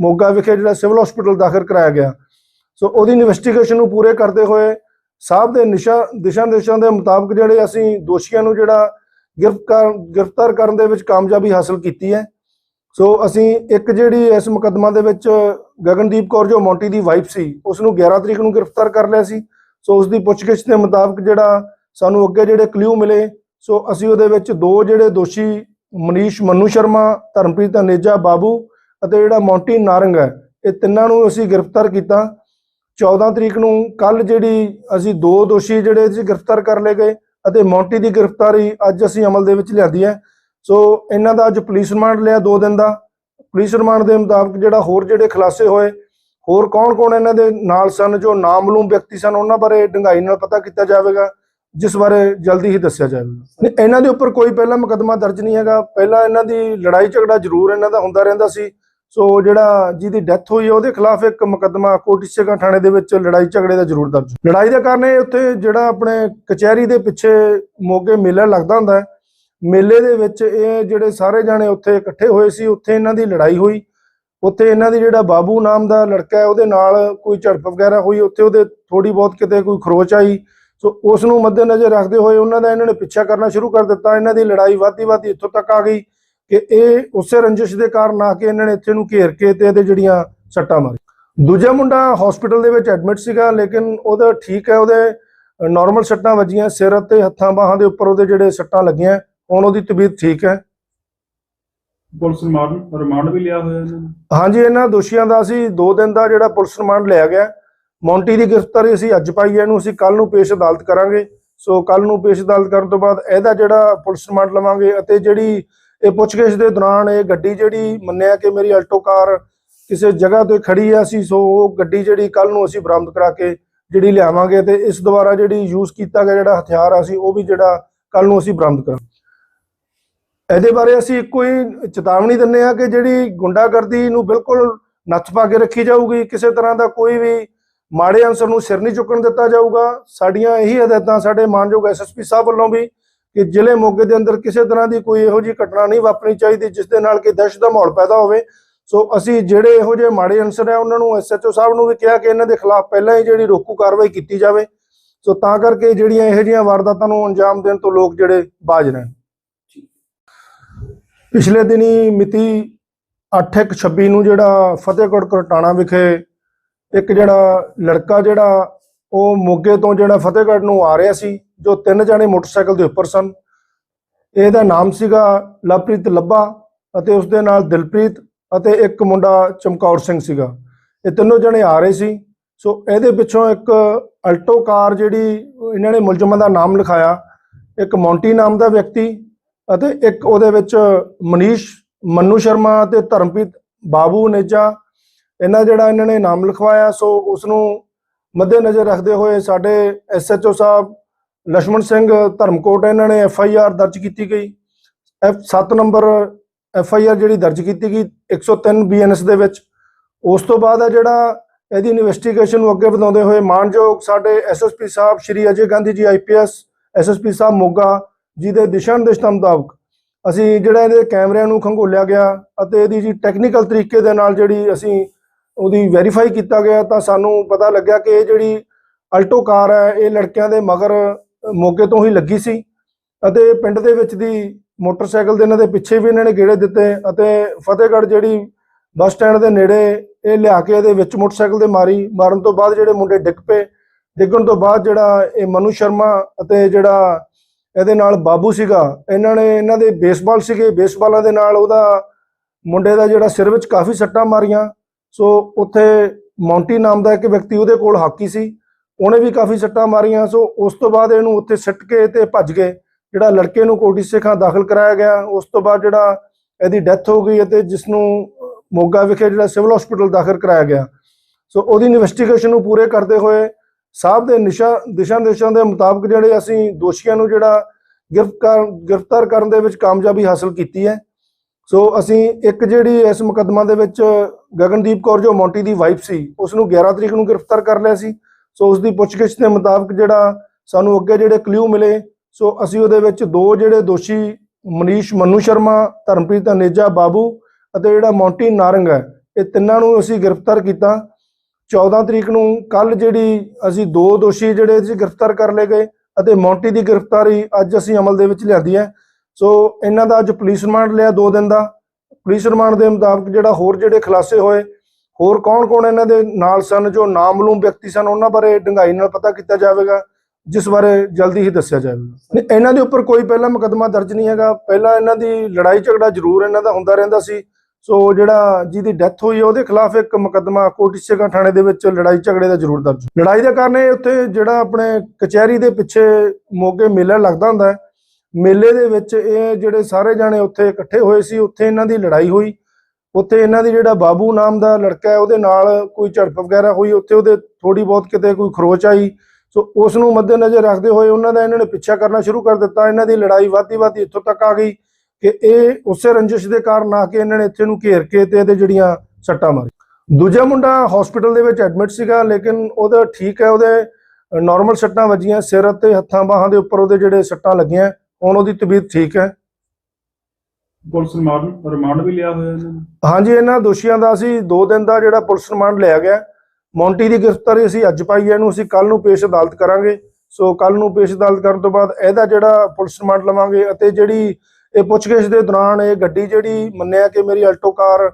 ਮੋਗਾ ਵਿਖੇ ਜਿਹੜਾ ਸਿਵਲ ਹਸਪੀਟਲ ਦਾਖਲ ਕਰਾਇਆ ਗਿਆ। ਸੋ ਉਹਦੀ ਇਨਵੈਸਟੀਗੇਸ਼ਨ ਨੂੰ ਪੂਰੇ ਕਰਦੇ ਹੋਏ ਸਾਹਿਬ ਦੇ ਨਿਸ਼ਾ ਦਿਸ਼ਾ ਨਿਰਦੇਸ਼ਾਂ ਦੇ ਮੁਤਾਬਕ ਜਿਹੜੇ ਅਸੀਂ ਦੋਸ਼ੀਆਂ ਨੂੰ ਜਿਹੜਾ ਗ੍ਰਿਫਤਾਰ ਗ੍ਰਿਫਤਾਰ ਕਰਨ ਦੇ ਵਿੱਚ ਕਾਮਯਾਬੀ ਹਾਸਲ ਕੀਤੀ ਹੈ। ਸੋ ਅਸੀਂ ਇੱਕ ਜਿਹੜੀ ਇਸ ਮੁਕੱਦਮਾ ਦੇ ਵਿੱਚ ਗਗਨਦੀਪ ਕੌਰ, ਜੋ ਮੌਂਟੀ ਦੀ ਵਾਈਫ ਸੀ ਉਸ ਨੂੰ 11 ਤਰੀਕ ਨੂੰ ਗ੍ਰਿਫਤਾਰ ਕਰ ਲਿਆ ਸੀ। ਸੋ ਉਸ ਦੀ ਪੁੱਛਗਿੱਛ ਦੇ ਮੁਤਾਬਕ ਜਿਹੜਾ ਸਾਨੂੰ ਅੱਗੇ ਜਿਹੜੇ ਕਲੂ ਮਿਲੇ, ਸੋ ਅਸੀਂ ਉਹਦੇ ਵਿੱਚ ਦੋ ਜਿਹੜੇ ਦੋਸ਼ੀ, ਮਨੀਸ਼ ਮੰਨੂ ਸ਼ਰਮਾ, ਧਰਮਪ੍ਰੀਤ ਅਨੇਜਾ ਬਾਬੂ ਅਤੇ ਜਿਹੜਾ ਮੌਂਟੀ ਨਾਰੰਗ ਹੈ, ਇਹ ਤਿੰਨਾਂ ਨੂੰ ਅਸੀਂ ਗ੍ਰਿਫਤਾਰ ਕੀਤਾ। 14 ਤਰੀਕ ਨੂੰ ਕੱਲ ਜਿਹੜੀ ਅਸੀਂ ਦੋ ਦੋਸ਼ੀ ਜਿਹੜੇ ਸੀ ਗ੍ਰਿਫਤਾਰ ਕਰ ਲਏ ਗਏ ਅਤੇ ਮੌਂਟੀ ਦੀ ਗ੍ਰਿਫਤਾਰੀ ਅੱਜ ਅਸੀਂ ਅਮਲ ਦੇ ਵਿੱਚ ਲਿਆਂਦੀ ਹੈ। ਸੋ ਇਹਨਾਂ ਦਾ ਅੱਜ ਪੁਲਿਸ ਰਿਮਾਂਡ ਲਿਆ 2 ਦਿਨ ਦਾ। ਪੁਲਿਸ ਰਿਮਾਂਡ ਦੇ ਮੁਤਾਬਕ ਜਿਹੜਾ ਹੋਰ ਜਿਹੜੇ ਖੁਲਾਸੇ ਹੋਏ, ਹੋਰ ਕੌਣ-ਕੌਣ ਇਹਨਾਂ ਦੇ ਨਾਲ ਸਨ, ਜੋ ਨਾਮਲੂਮ ਵਿਅਕਤੀ ਸਨ, ਉਹਨਾਂ ਬਾਰੇ ਡੰਗਾਈ ਨਾਲ ਪਤਾ ਕੀਤਾ ਜਾਵੇਗਾ, ਜਿਸ ਬਾਰੇ ਜਲਦੀ ਹੀ ਦੱਸਿਆ ਜਾਵੇਗਾ। ਇਹਨਾਂ ਦੇ ਉੱਪਰ ਕੋਈ ਪਹਿਲਾ ਮੁਕੱਦਮਾ ਦਰਜ ਨਹੀਂ ਹੈਗਾ। ਪਹਿਲਾਂ ਇਹਨਾਂ ਦੀ ਲੜਾਈ ਝਗੜਾ ਜ਼ਰੂਰ ਇਹਨਾਂ ਦਾ ਹੁੰਦਾ ਰਹਿੰਦਾ ਸੀ। ਸੋ ਜਿਹੜਾ ਜਿਹਦੀ ਡੈਥ ਹੋਈ ਹੈ, ਉਹਦੇ ਖਿਲਾਫ ਇੱਕ ਮੁਕੱਦਮਾ ਕੋਟੀ ਥਾਣੇ ਦੇ ਵਿੱਚ ਲੜਾਈ ਝਗੜੇ ਦਾ ਜ਼ਰੂਰ ਦਰਜ। ਲੜਾਈ ਦਾ ਕਾਰਨ ਇਹ ਉੱਥੇ ਜਿਹੜਾ ਆਪਣੇ ਕਚਹਿਰੀ ਦੇ ਪਿੱਛੇ ਮੋਗੇ ਮੇਲਾ ਲੱਗਦਾ ਹੁੰਦਾ ਹੈ, ਮੇਲੇ ਦੇ ਵਿੱਚ ਇਹ ਜਿਹੜੇ ਸਾਰੇ ਜਾਣੇ ਉੱਥੇ ਇਕੱਠੇ ਹੋਏ ਸੀ, ਉੱਥੇ ਇਹਨਾਂ ਦੀ ਲੜਾਈ ਹੋਈ। ਉੱਥੇ ਇਹਨਾਂ ਦੀ ਜਿਹੜਾ ਬਾਬੂ ਨਾਮ ਦਾ ਲੜਕਾ ਹੈ, ਉਹਦੇ ਨਾਲ ਕੋਈ ਝੜਪ ਵਗੈਰਾ ਹੋਈ, ਉੱਥੇ ਉਹਦੇ ਥੋੜੀ ਬਹੁਤ ਕਿਤੇ ਕੋਈ ਖਰੋਚ ਆਈ। ਸੋ ਉਸ ਨੂੰ ਮੱਦੇਨਜ਼ਰ ਰੱਖਦੇ ਹੋਏ ਉਹਨਾਂ ਦਾ ਇਹਨਾਂ ਨੇ ਪਿੱਛਾ ਕਰਨਾ ਸ਼ੁਰੂ ਕਰ ਦਿੱਤਾ, ਇਹਨਾਂ ਦੀ ਲੜਾਈ ਵੱਧਦੀ ਵੱਧਦੀ ਇੱਥੋਂ ਤੱਕ ਆ ਗਈ। ਕਿ ਇਹ ਉਸੇ ਰੰਜਿਸ਼ ਦੇ ਕਾਰਨ ਆ ਕੇ ਇਹਨਾਂ ਨੇ ਇੱਥੇ ਨੂੰ ਘੇਰ ਕੇ ਤੇ ਇਹਦੇ ਜਿਹੜੀਆਂ ਸੱਟਾਂ ਮਾਰੀ ਦੂਜਾ ਮੁੰਡਾ ਹਸਪੀਟਲ ਦੇ ਵਿੱਚ ਐਡਮਿਟ ਸੀਗਾ ਲੇਕਿਨ ਉਹਦਾ ਠੀਕ ਹੈ ਉਹਦੇ ਨਾਰਮਲ ਸੱਟਾਂ ਵੱਜੀਆਂ ਸਿਰ ਅਤੇ ਹੱਥਾਂ ਬਾਹਾਂ ਦੇ ਉੱਪਰ ਉਹਦੇ ਜਿਹੜੇ ਸੱਟਾਂ ਲੱਗੀਆਂ ਹੁਣ ਉਹਦੀ ਤਬੀਅਤ ਠੀਕ ਹੈ। ਪੁਲਿਸ ਰਿਮਾਂਡ ਵੀ ਲਿਆ ਹੋਇਆ ਇਹਨਾਂ ਨੇ? ਹਾਂਜੀ ਇਹਨਾਂ ਦੋਸ਼ੀਆਂ ਦਾ ਅਸੀਂ 2 ਦਿਨ ਦਾ ਜਿਹੜਾ ਪੁਲਿਸ ਰਿਮਾਂਡ ਲਿਆ ਗਿਆ। ਮੌਂਟੀ ਦੀ ਗ੍ਰਿਫਤਾਰੀ ਅਸੀਂ ਅੱਜ ਪਾਈ ਹੈ ਇਹਨੂੰ ਅਸੀਂ ਕੱਲ ਨੂੰ ਪੇਸ਼ ਅਦਾਲਤ ਕਰਾਂਗੇ। ਸੋ ਕੱਲ ਨੂੰ ਪੇਸ਼ ਅਦਾਲਤ ਕਰਨ ਤੋਂ ਬਾਅਦ ਇਹਦਾ ਜਿਹੜਾ ਪੁਲਿਸ ਰਿਮਾਂਡ ਲਵਾਂਗੇ ਅਤੇ ਜਿਹੜੀ ਇਹ ਪੁੱਛਗਿੱਛ ਦੇ ਦੌਰਾਨ ਇਹ ਗੱਡੀ ਜਿਹੜੀ ਮੰਨਿਆ ਕਿ ਮੇਰੀ ਅਲਟੋ ਕਾਰ ਕਿਸੇ ਜਗ੍ਹਾ ਤੇ ਖੜੀ ਹੈ ਅਸੀਂ ਸੋ ਉਹ ਗੱਡੀ ਜਿਹੜੀ ਕੱਲ ਨੂੰ ਅਸੀਂ ਬਰਾਮਦ ਕਰਾ ਕੇ ਜਿਹੜੀ ਲਿਆਵਾਂਗੇ ਤੇ ਇਸ ਦੁਆਰਾ ਜਿਹੜੀ ਯੂਜ਼ ਕੀਤਾ ਗਿਆ ਜਿਹੜਾ ਹਥਿਆਰ ਆ ਅਸੀਂ ਉਹ ਵੀ ਜਿਹੜਾ ਕੱਲ ਨੂੰ ਅਸੀਂ ਬਰਾਮਦ ਕਰਾਂ ਇਹਦੇ ਬਾਰੇ ਅਸੀਂ ਇੱਕੋ ਹੀ ਚੇਤਾਵਨੀ ਦਿੰਨੇ ਆ ਕਿ ਜਿਹੜੀ ਗੁੰਡਾਗਰਦੀ ਨੂੰ ਬਿਲਕੁਲ ਨੱਥ ਪਾ ਕੇ ਰੱਖੀ ਜਾਊਗੀ, ਕਿਸੇ ਤਰ੍ਹਾਂ ਦਾ ਕੋਈ ਵੀ ਮਾੜੇ ਅਨਸਰ ਨੂੰ ਸਿਰ ਨਹੀਂ ਚੁੱਕਣ ਦਿੱਤਾ ਜਾਊਗਾ। ਸਾਡੀਆਂ ਇਹੀ ਹਦਾਇਤਾਂ ਸਾਡੇ ਮਾਨਯੋਗ ਐਸਐਸਪੀ ਸਾਹਿਬ ਵੱਲੋਂ ਵੀ ਕਿ ਜ਼ਿਲ੍ਹੇ ਮੋਗੇ ਦੇ ਅੰਦਰ ਕਿਸੇ ਤਰ੍ਹਾਂ ਦੀ ਕੋਈ ਇਹੋ ਜਿਹੀ ਘਟਨਾ ਨਹੀਂ ਵਾਪਰਨੀ ਚਾਹੀਦੀ ਜਿਸ ਦੇ ਨਾਲ ਕਿ ਦਹਿਸ਼ਤ ਦਾ ਮਾਹੌਲ ਪੈਦਾ ਹੋਵੇ। ਸੋ ਅਸੀਂ ਜਿਹੜੇ ਇਹੋ ਜਿਹੇ ਮਾੜੇ ਅਨਸਰ ਹੈ, ਉਹਨਾਂ ਨੂੰ ਐਸਐਚਓ ਸਾਹਿਬ ਨੂੰ ਵੀ ਕਿਹਾ ਕਿ ਇਹਨਾਂ ਦੇ ਖਿਲਾਫ ਪਹਿਲਾਂ ਹੀ ਜਿਹੜੀ ਰੋਕੂ ਕਾਰਵਾਈ ਕੀਤੀ ਜਾਵੇ। ਸੋ ਤਾਂ ਕਰਕੇ ਜਿਹੜੀਆਂ ਇਹੋ ਜਿਹੀਆਂ ਵਾਰਦਾਤਾਂ ਨੂੰ ਅੰਜਾਮ ਦੇਣ ਤੋਂ ਲੋਕ ਜਿਹੜੇ ਬਾਜ ਰਹਿਣ। ਪਿਛਲੇ ਦਿਨੀ ਮਿਤੀ 8/1/26 ਨੂੰ ਜਿਹੜਾ ਫਤਿਹਗੜ੍ਹ ਕਰਟਾਣਾ ਵਿਖੇ ਇੱਕ ਜਿਹੜਾ ਲੜਕਾ ਜਿਹੜਾ ਉਹ ਮੋਗੇ ਤੋਂ ਜਿਹੜਾ ਫਤਿਹਗੜ੍ਹ ਨੂੰ ਆ ਰਿਹਾ ਸੀ ਜੋ ਤਿੰਨ ਜਣੇ ਮੋਟਰਸਾਈਕਲ ਦੇ ਉੱਪਰ ਸਨ। ਇਹਦਾ ਨਾਮ ਸੀਗਾ ਲਵਪ੍ਰੀਤ ਲੱਭਾ ਅਤੇ ਉਸ ਦੇ ਨਾਲ ਦਿਲਪ੍ਰੀਤ ਅਤੇ ਇੱਕ ਮੁੰਡਾ ਚਮਕੌਰ ਸਿੰਘ ਸੀਗਾ। ਇਹ ਤਿੰਨੋਂ ਜਣੇ ਆ ਰਹੇ ਸੀ। ਸੋ ਇਹਦੇ ਪਿੱਛੋਂ ਇੱਕ ਅਲਟੋ ਕਾਰ ਜਿਹੜੀ ਇਹਨਾਂ ਨੇ ਮੁਲਜ਼ਮਾਂ ਦਾ ਨਾਮ ਲਿਖਾਇਆ, ਇੱਕ ਮੌਂਟੀ ਨਾਮ ਦਾ ਵਿਅਕਤੀ ਅਤੇ ਇੱਕ ਉਹਦੇ ਵਿੱਚ ਮਨੀਸ਼, ਮੰਨੂ ਸ਼ਰਮਾ ਅਤੇ ਧਰਮਪ੍ਰੀਤ ਬਾਬੂ ਨੇਜਾ। ਇਹਨਾਂ ਜਿਹੜਾ ਇਹਨਾਂ ਨੇ ਨਾਮ ਲਿਖਵਾਇਆ, ਸੋ ਉਸ ਨੂੰ ਮੱਦੇਨਜ਼ਰ ਰੱਖਦੇ ਹੋਏ ਸਾਡੇ ਐਸਐਚਓ ਸਾਹਿਬ ਲక్ష్మణ ਸਿੰਘ ਧਰਮਕੋਟ ਇਹਨਾਂ ਨੇ ਐਫ ਆਈ ਆਰ ਦਰਜ ਕੀਤੀ ਗਈ। F 7 number F I R ਜਿਹੜੀ ਦਰਜ ਕੀਤੀ ਗਈ 103 ਬੀਐਨਐਸ ਦੇ ਵਿੱਚ। ਉਸ ਤੋਂ ਬਾਅਦ ਆ ਜਿਹੜਾ ਇਹਦੀ ਇਨਵੈਸਟੀਗੇਸ਼ਨ ਨੂੰ ਅੱਗੇ ਵਧਾਉਂਦੇ ਹੋਏ ਮਾਨਯੋਗ ਸਾਡੇ ਐਸਐਸਪੀ ਸਾਹਿਬ ਸ਼੍ਰੀ ਅਜੇ ਗਾਂਧੀ ਜੀ ਆਈਪੀਐਸ ਪੀ ਸਾਹਿਬ ਮੋਗਾ ਜੀ ਦੇ ਦਿਸ਼ਾ ਨਿਰਦੇਸ਼ਾਂ ਮੁਤਾਬਕ ਅਸੀਂ ਜਿਹੜਾ ਇਹਦੇ ਕੈਮਰਿਆਂ ਨੂੰ ਖੰਗੋਲਿਆ ਗਿਆ ਅਤੇ ਇਹਦੀ ਜੀ ਟੈਕਨੀਕਲ ਤਰੀਕੇ ਦੇ ਨਾਲ ਜਿਹੜੀ ਅਸੀਂ ਉਹਦੀ ਵੈਰੀਫਾਈ ਕੀਤਾ ਗਿਆ ਤਾਂ ਸਾਨੂੰ ਪਤਾ ਲੱਗਿਆ ਕਿ ਇਹ ਜਿਹੜੀ ਅਲਟੋ ਕਾਰ ਹੈ, ਇਹ ਲੜਕਿਆਂ ਦੇ ਮਗਰ ਮੌਕੇ ਤੋਂ ਹੀ ਲੱਗੀ ਸੀ ਅਤੇ ਪਿੰਡ ਦੇ ਵਿੱਚ ਦੀ ਮੋਟਰਸਾਈਕਲ ਦੇ ਇਹਨਾਂ ਦੇ ਪਿੱਛੇ ਵੀ ਇਹਨਾਂ ਨੇ ਗੇੜੇ ਦਿੱਤੇ ਅਤੇ ਫਤਿਹਗੜ੍ਹ ਜਿਹੜੀ ਬੱਸ ਸਟੈਂਡ ਦੇ ਨੇੜੇ ਇਹ ਲਿਆ ਕੇ ਇਹਦੇ ਵਿੱਚ ਮੋਟਰਸਾਈਕਲ ਤੇ ਮਾਰੀ, ਮਾਰਨ ਤੋਂ ਬਾਅਦ ਜਿਹੜੇ ਮੁੰਡੇ ਡਿੱਗ ਪਏ, ਡਿੱਗਣ ਤੋਂ ਬਾਅਦ ਜਿਹੜਾ ਇਹ ਮਨੂ ਸ਼ਰਮਾ ਅਤੇ ਜਿਹੜਾ ਇਹਦੇ ਨਾਲ ਬਾਬੂ ਸੀਗਾ, ਇਹਨਾਂ ਨੇ ਇਹਨਾਂ ਦੇ ਬੇਸਬਾਲ ਸੀਗੇ, ਬੇਸਬਾਲਾਂ ਦੇ ਨਾਲ ਉਹਦਾ ਮੁੰਡੇ ਦਾ ਜਿਹੜਾ ਸਿਰ ਵਿੱਚ ਕਾਫੀ ਸੱਟਾਂ ਮਾਰੀਆਂ, ਸੋ ਉੱਥੇ ਮੌਂਟੀ ਨਾਮ ਦਾ ਇੱਕ ਵਿਅਕਤੀ ਉਹਦੇ ਕੋਲ ਹਾਕੀ ਸੀ ਉਹਨੇ ਵੀ ਕਾਫੀ ਸੱਟਾਂ ਮਾਰੀਆਂ, ਸੋ ਉਸ ਤੋਂ ਬਾਅਦ ਇਹਨੂੰ ਉੱਥੇ ਸਿੱਟ ਕੇ ਤੇ ਭੱਜ ਗਏ। ਜਿਹੜਾ ਲੜਕੇ ਨੂੰ ਕੋਟੀ ਸੇਖਾਂ ਦਾਖਲ ਕਰਾਇਆ ਗਿਆ, ਉਸ ਤੋਂ ਬਾਅਦ ਜਿਹੜਾ ਇਹਦੀ ਡੈਥ ਹੋ ਗਈ ਅਤੇ ਜਿਸ ਨੂੰ ਮੋਗਾ ਵਿਖੇ ਜਿਹੜਾ ਸਿਵਲ ਹਸਪੀਟਲ ਦਾਖਲ ਕਰਾਇਆ ਗਿਆ। ਸੋ ਉਹਦੀ ਇਨਵੈਸਟੀਗੇਸ਼ਨ ਨੂੰ ਪੂਰੇ ਕਰਦੇ ਹੋਏ ਸਾਹਿਬ ਦੇ ਨਿਸ਼ਾ, ਦਿਸ਼ਾ ਨਿਰਦੇਸ਼ਾਂ ਦੇ ਮੁਤਾਬਕ ਜਿਹੜੇ ਅਸੀਂ ਦੋਸ਼ੀਆਂ ਨੂੰ ਜਿਹੜਾ ਗ੍ਰਿਫਤਾਰ ਗ੍ਰਿਫਤਾਰ ਕਰਨ ਦੇ ਵਿੱਚ ਕਾਮਯਾਬੀ ਹਾਸਲ ਕੀਤੀ ਹੈ। ਸੋ ਅਸੀਂ ਇੱਕ ਜਿਹੜੀ ਇਸ ਮੁਕੱਦਮਾ ਦੇ ਵਿੱਚ ਗਗਨਦੀਪ ਕੌਰ, ਜੋ ਮੌਂਟੀ ਦੀ ਵਾਈਫ ਸੀ, ਉਸ ਨੂੰ 11 ਤਰੀਕ ਨੂੰ ਗ੍ਰਿਫਤਾਰ ਕਰ ਲਿਆ ਸੀ। ਸੋ ਉਸ ਦੀ ਪੁੱਛਗਿੱਛ ਦੇ ਮੁਤਾਬਕ ਜਿਹੜਾ ਸਾਨੂੰ ਅੱਗੇ ਜਿਹੜੇ ਕਲੂ ਮਿਲੇ, ਸੋ ਅਸੀਂ ਉਹਦੇ ਵਿੱਚ ਦੋ ਜਿਹੜੇ ਦੋਸ਼ੀ, ਮਨੀਸ਼ ਮਨੂ ਸ਼ਰਮਾ, ਧਰਮਪ੍ਰੀਤ ਅਨੇਜਾ ਬਾਬੂ ਅਤੇ ਜਿਹੜਾ ਮੌਂਟੀ ਨਾਰੰਗ ਹੈ, ਇਹ ਤਿੰਨਾਂ ਨੂੰ ਅਸੀਂ ਗ੍ਰਿਫਤਾਰ ਕੀਤਾ। 14 ਤਰੀਕ ਨੂੰ ਕੱਲ ਜਿਹੜੀ ਅਸੀਂ ਦੋ ਦੋਸ਼ੀ ਜਿਹੜੇ ਅਸੀਂ ਗ੍ਰਿਫਤਾਰ ਕਰ ਲਏ ਗਏ ਅਤੇ ਮੌਂਟੀ ਦੀ ਗ੍ਰਿਫਤਾਰੀ ਅੱਜ ਅਸੀਂ ਅਮਲ ਦੇ ਵਿੱਚ ਲਿਆਂਦੀ ਹੈ। ਸੋ ਇਹਨਾਂ ਦਾ ਅੱਜ ਪੁਲਿਸ ਰਿਮਾਂਡ ਲਿਆ 2 ਦਿਨ ਦਾ। ਪੁਲਿਸ ਰਿਮਾਂਡ ਦੇ ਮੁਤਾਬਕ ਜਿਹੜਾ ਹੋਰ ਜਿਹੜੇ ਖੁਲਾਸੇ ਹੋਏ ਹੋਰ ਕੌਣ-ਕੌਣ ਇਹਨਾਂ ਦੇ ਨਾਲ ਸਨ, ਜੋ ਨਾਮਲੂਮ ਵਿਅਕਤੀ ਸਨ, ਉਹਨਾਂ ਬਾਰੇ ਡੰਗਾਈ ਨਾਲ ਪਤਾ ਕੀਤਾ ਜਾਵੇਗਾ, ਜਿਸ ਬਾਰੇ ਜਲਦੀ ਹੀ ਦੱਸਿਆ ਜਾਵੇਗਾ। ਇਹਨਾਂ ਦੇ ਉੱਪਰ ਕੋਈ ਪਹਿਲਾ ਮੁਕੱਦਮਾ ਦਰਜ ਨਹੀਂ ਹੈਗਾ। ਪਹਿਲਾਂ ਇਹਨਾਂ ਦੀ ਲੜਾਈ ਝਗੜਾ ਜ਼ਰੂਰ ਇਹਨਾਂ ਦਾ ਹੁੰਦਾ ਰਹਿੰਦਾ ਸੀ। ਸੋ ਜਿਹੜਾ ਜਿਹਦੀ ਡੈਥ ਹੋਈ ਹੈ ਉਹਦੇ ਖਿਲਾਫ ਇੱਕ ਮੁਕੱਦਮਾ ਕੋਟੀ ਥਾਣੇ ਦੇ ਵਿੱਚ ਲੜਾਈ ਝਗੜੇ ਦਾ ਜ਼ਰੂਰ ਦਰਜ। ਲੜਾਈ ਦੇ ਕਾਰਨ ਇਹ ਉੱਥੇ ਜਿਹੜਾ ਆਪਣੇ ਕਚਹਿਰੀ ਦੇ ਪਿੱਛੇ ਮੋਗੇ ਮੇਲਾ ਲੱਗਦਾ ਹੁੰਦਾ ਹੈ। ਮੇਲੇ ਦੇ ਵਿੱਚ ਇਹ ਜਿਹੜੇ ਸਾਰੇ ਜਾਣੇ ਉੱਥੇ ਇਕੱਠੇ ਹੋਏ ਸੀ, ਉੱਥੇ ਇਹਨਾਂ ਦੀ ਲੜਾਈ ਹੋਈ। ਉੱਥੇ ਇਹਨਾਂ ਦੀ ਜਿਹੜਾ ਬਾਬੂ ਨਾਮ ਦਾ ਲੜਕਾ ਹੈ, ਉਹਦੇ ਨਾਲ ਕੋਈ ਝੜਪ ਵਗੈਰਾ ਹੋਈ, ਉੱਥੇ ਉਹਦੇ ਥੋੜੀ ਬਹੁਤ ਕਿਤੇ ਕੋਈ ਖਰੋਚ ਆਈ। ਸੋ ਉਸ ਨੂੰ ਮੱਦੇਨਜ਼ਰ ਰੱਖਦੇ ਹੋਏ ਉਹਨਾਂ ਦਾ ਇਹਨਾਂ ਨੇ ਪਿੱਛਾ ਕਰਨਾ ਸ਼ੁਰੂ ਕਰ ਦਿੱਤਾ। ਇਹਨਾਂ ਦੀ ਲੜਾਈ ਵੱਧਦੀ ਵੱਧਦੀ ਇੱਥੋਂ ਤੱਕ ਆ ਗਈ ਕਿ ਇਹ ਉਸੇ ਰੰਜਿਸ਼ ਦੇ ਕਾਰਨ ਆ ਕੇ ਇਹਨਾਂ ਨੇ ਇੱਥੇ ਨੂੰ ਘੇਰ ਕੇ ਤੇ ਇਹਦੇ ਜਿਹੜੀਆਂ ਸੱਟਾਂ ਮਾਰੀ ਦੂਜਾ ਮੁੰਡਾ ਹਸਪੀਟਲ ਦੇ ਵਿੱਚ ਐਡਮਿਟ ਸੀਗਾ, ਲੇਕਿਨ ਉਹਦਾ ਠੀਕ ਹੈ, ਉਹਦੇ ਨਾਰਮਲ ਸੱਟਾਂ ਵੱਜੀਆਂ, ਸਿਰ ਅਤੇ ਹੱਥਾਂ ਬਾਹਾਂ ਦੇ ਉੱਪਰ ਉਹਦੇ ਜਿਹੜੇ ਸੱਟਾਂ ਲੱਗੀਆਂ, ਹੁਣ ਉਹਦੀ ਤਬੀਅਤ ਠੀਕ ਹੈ। ਪੁਲਿਸ ਰਿਮਾਂਡ ਰਿਮਾਂਡ ਵੀ ਲਿਆ ਹੋਇਆ ਇਹਨਾਂ ਨੇ? ਹਾਂਜੀ, ਇਹਨਾਂ ਦੋਸ਼ੀਆਂ ਦਾ ਅਸੀਂ 2 ਦਿਨ ਦਾ ਜਿਹੜਾ ਪੁਲਿਸ ਰਿਮਾਂਡ ਲਿਆ ਗਿਆ। ਮੌਂਟੀ ਦੀ ਗ੍ਰਿਫਤਾਰੀ ਅਸੀਂ ਅੱਜ ਪਾਈ ਹੈ, ਇਹਨੂੰ ਅਸੀਂ ਕੱਲ ਨੂੰ ਪੇਸ਼ ਅਦਾਲਤ ਕਰਾਂਗੇ। ਸੋ ਕੱਲ ਨੂੰ ਪੇਸ਼ ਅਦਾਲਤ ਕਰਨ ਤੋਂ ਬਾਅਦ ਇਹਦਾ ਜਿਹੜਾ ਪੁਲਿਸ ਰਿਮਾਂਡ ਲਵਾਂਗੇ ਅਤੇ ਜਿਹੜੀ ਇਹ ਪੁੱਛਗਿੱਛ ਦੇ ਦੌਰਾਨ ਇਹ ਗੱਡੀ ਜਿਹੜੀ ਮੰਨਿਆ ਕਿ ਮੇਰੀ ਅਲਟੋ ਕਾਰ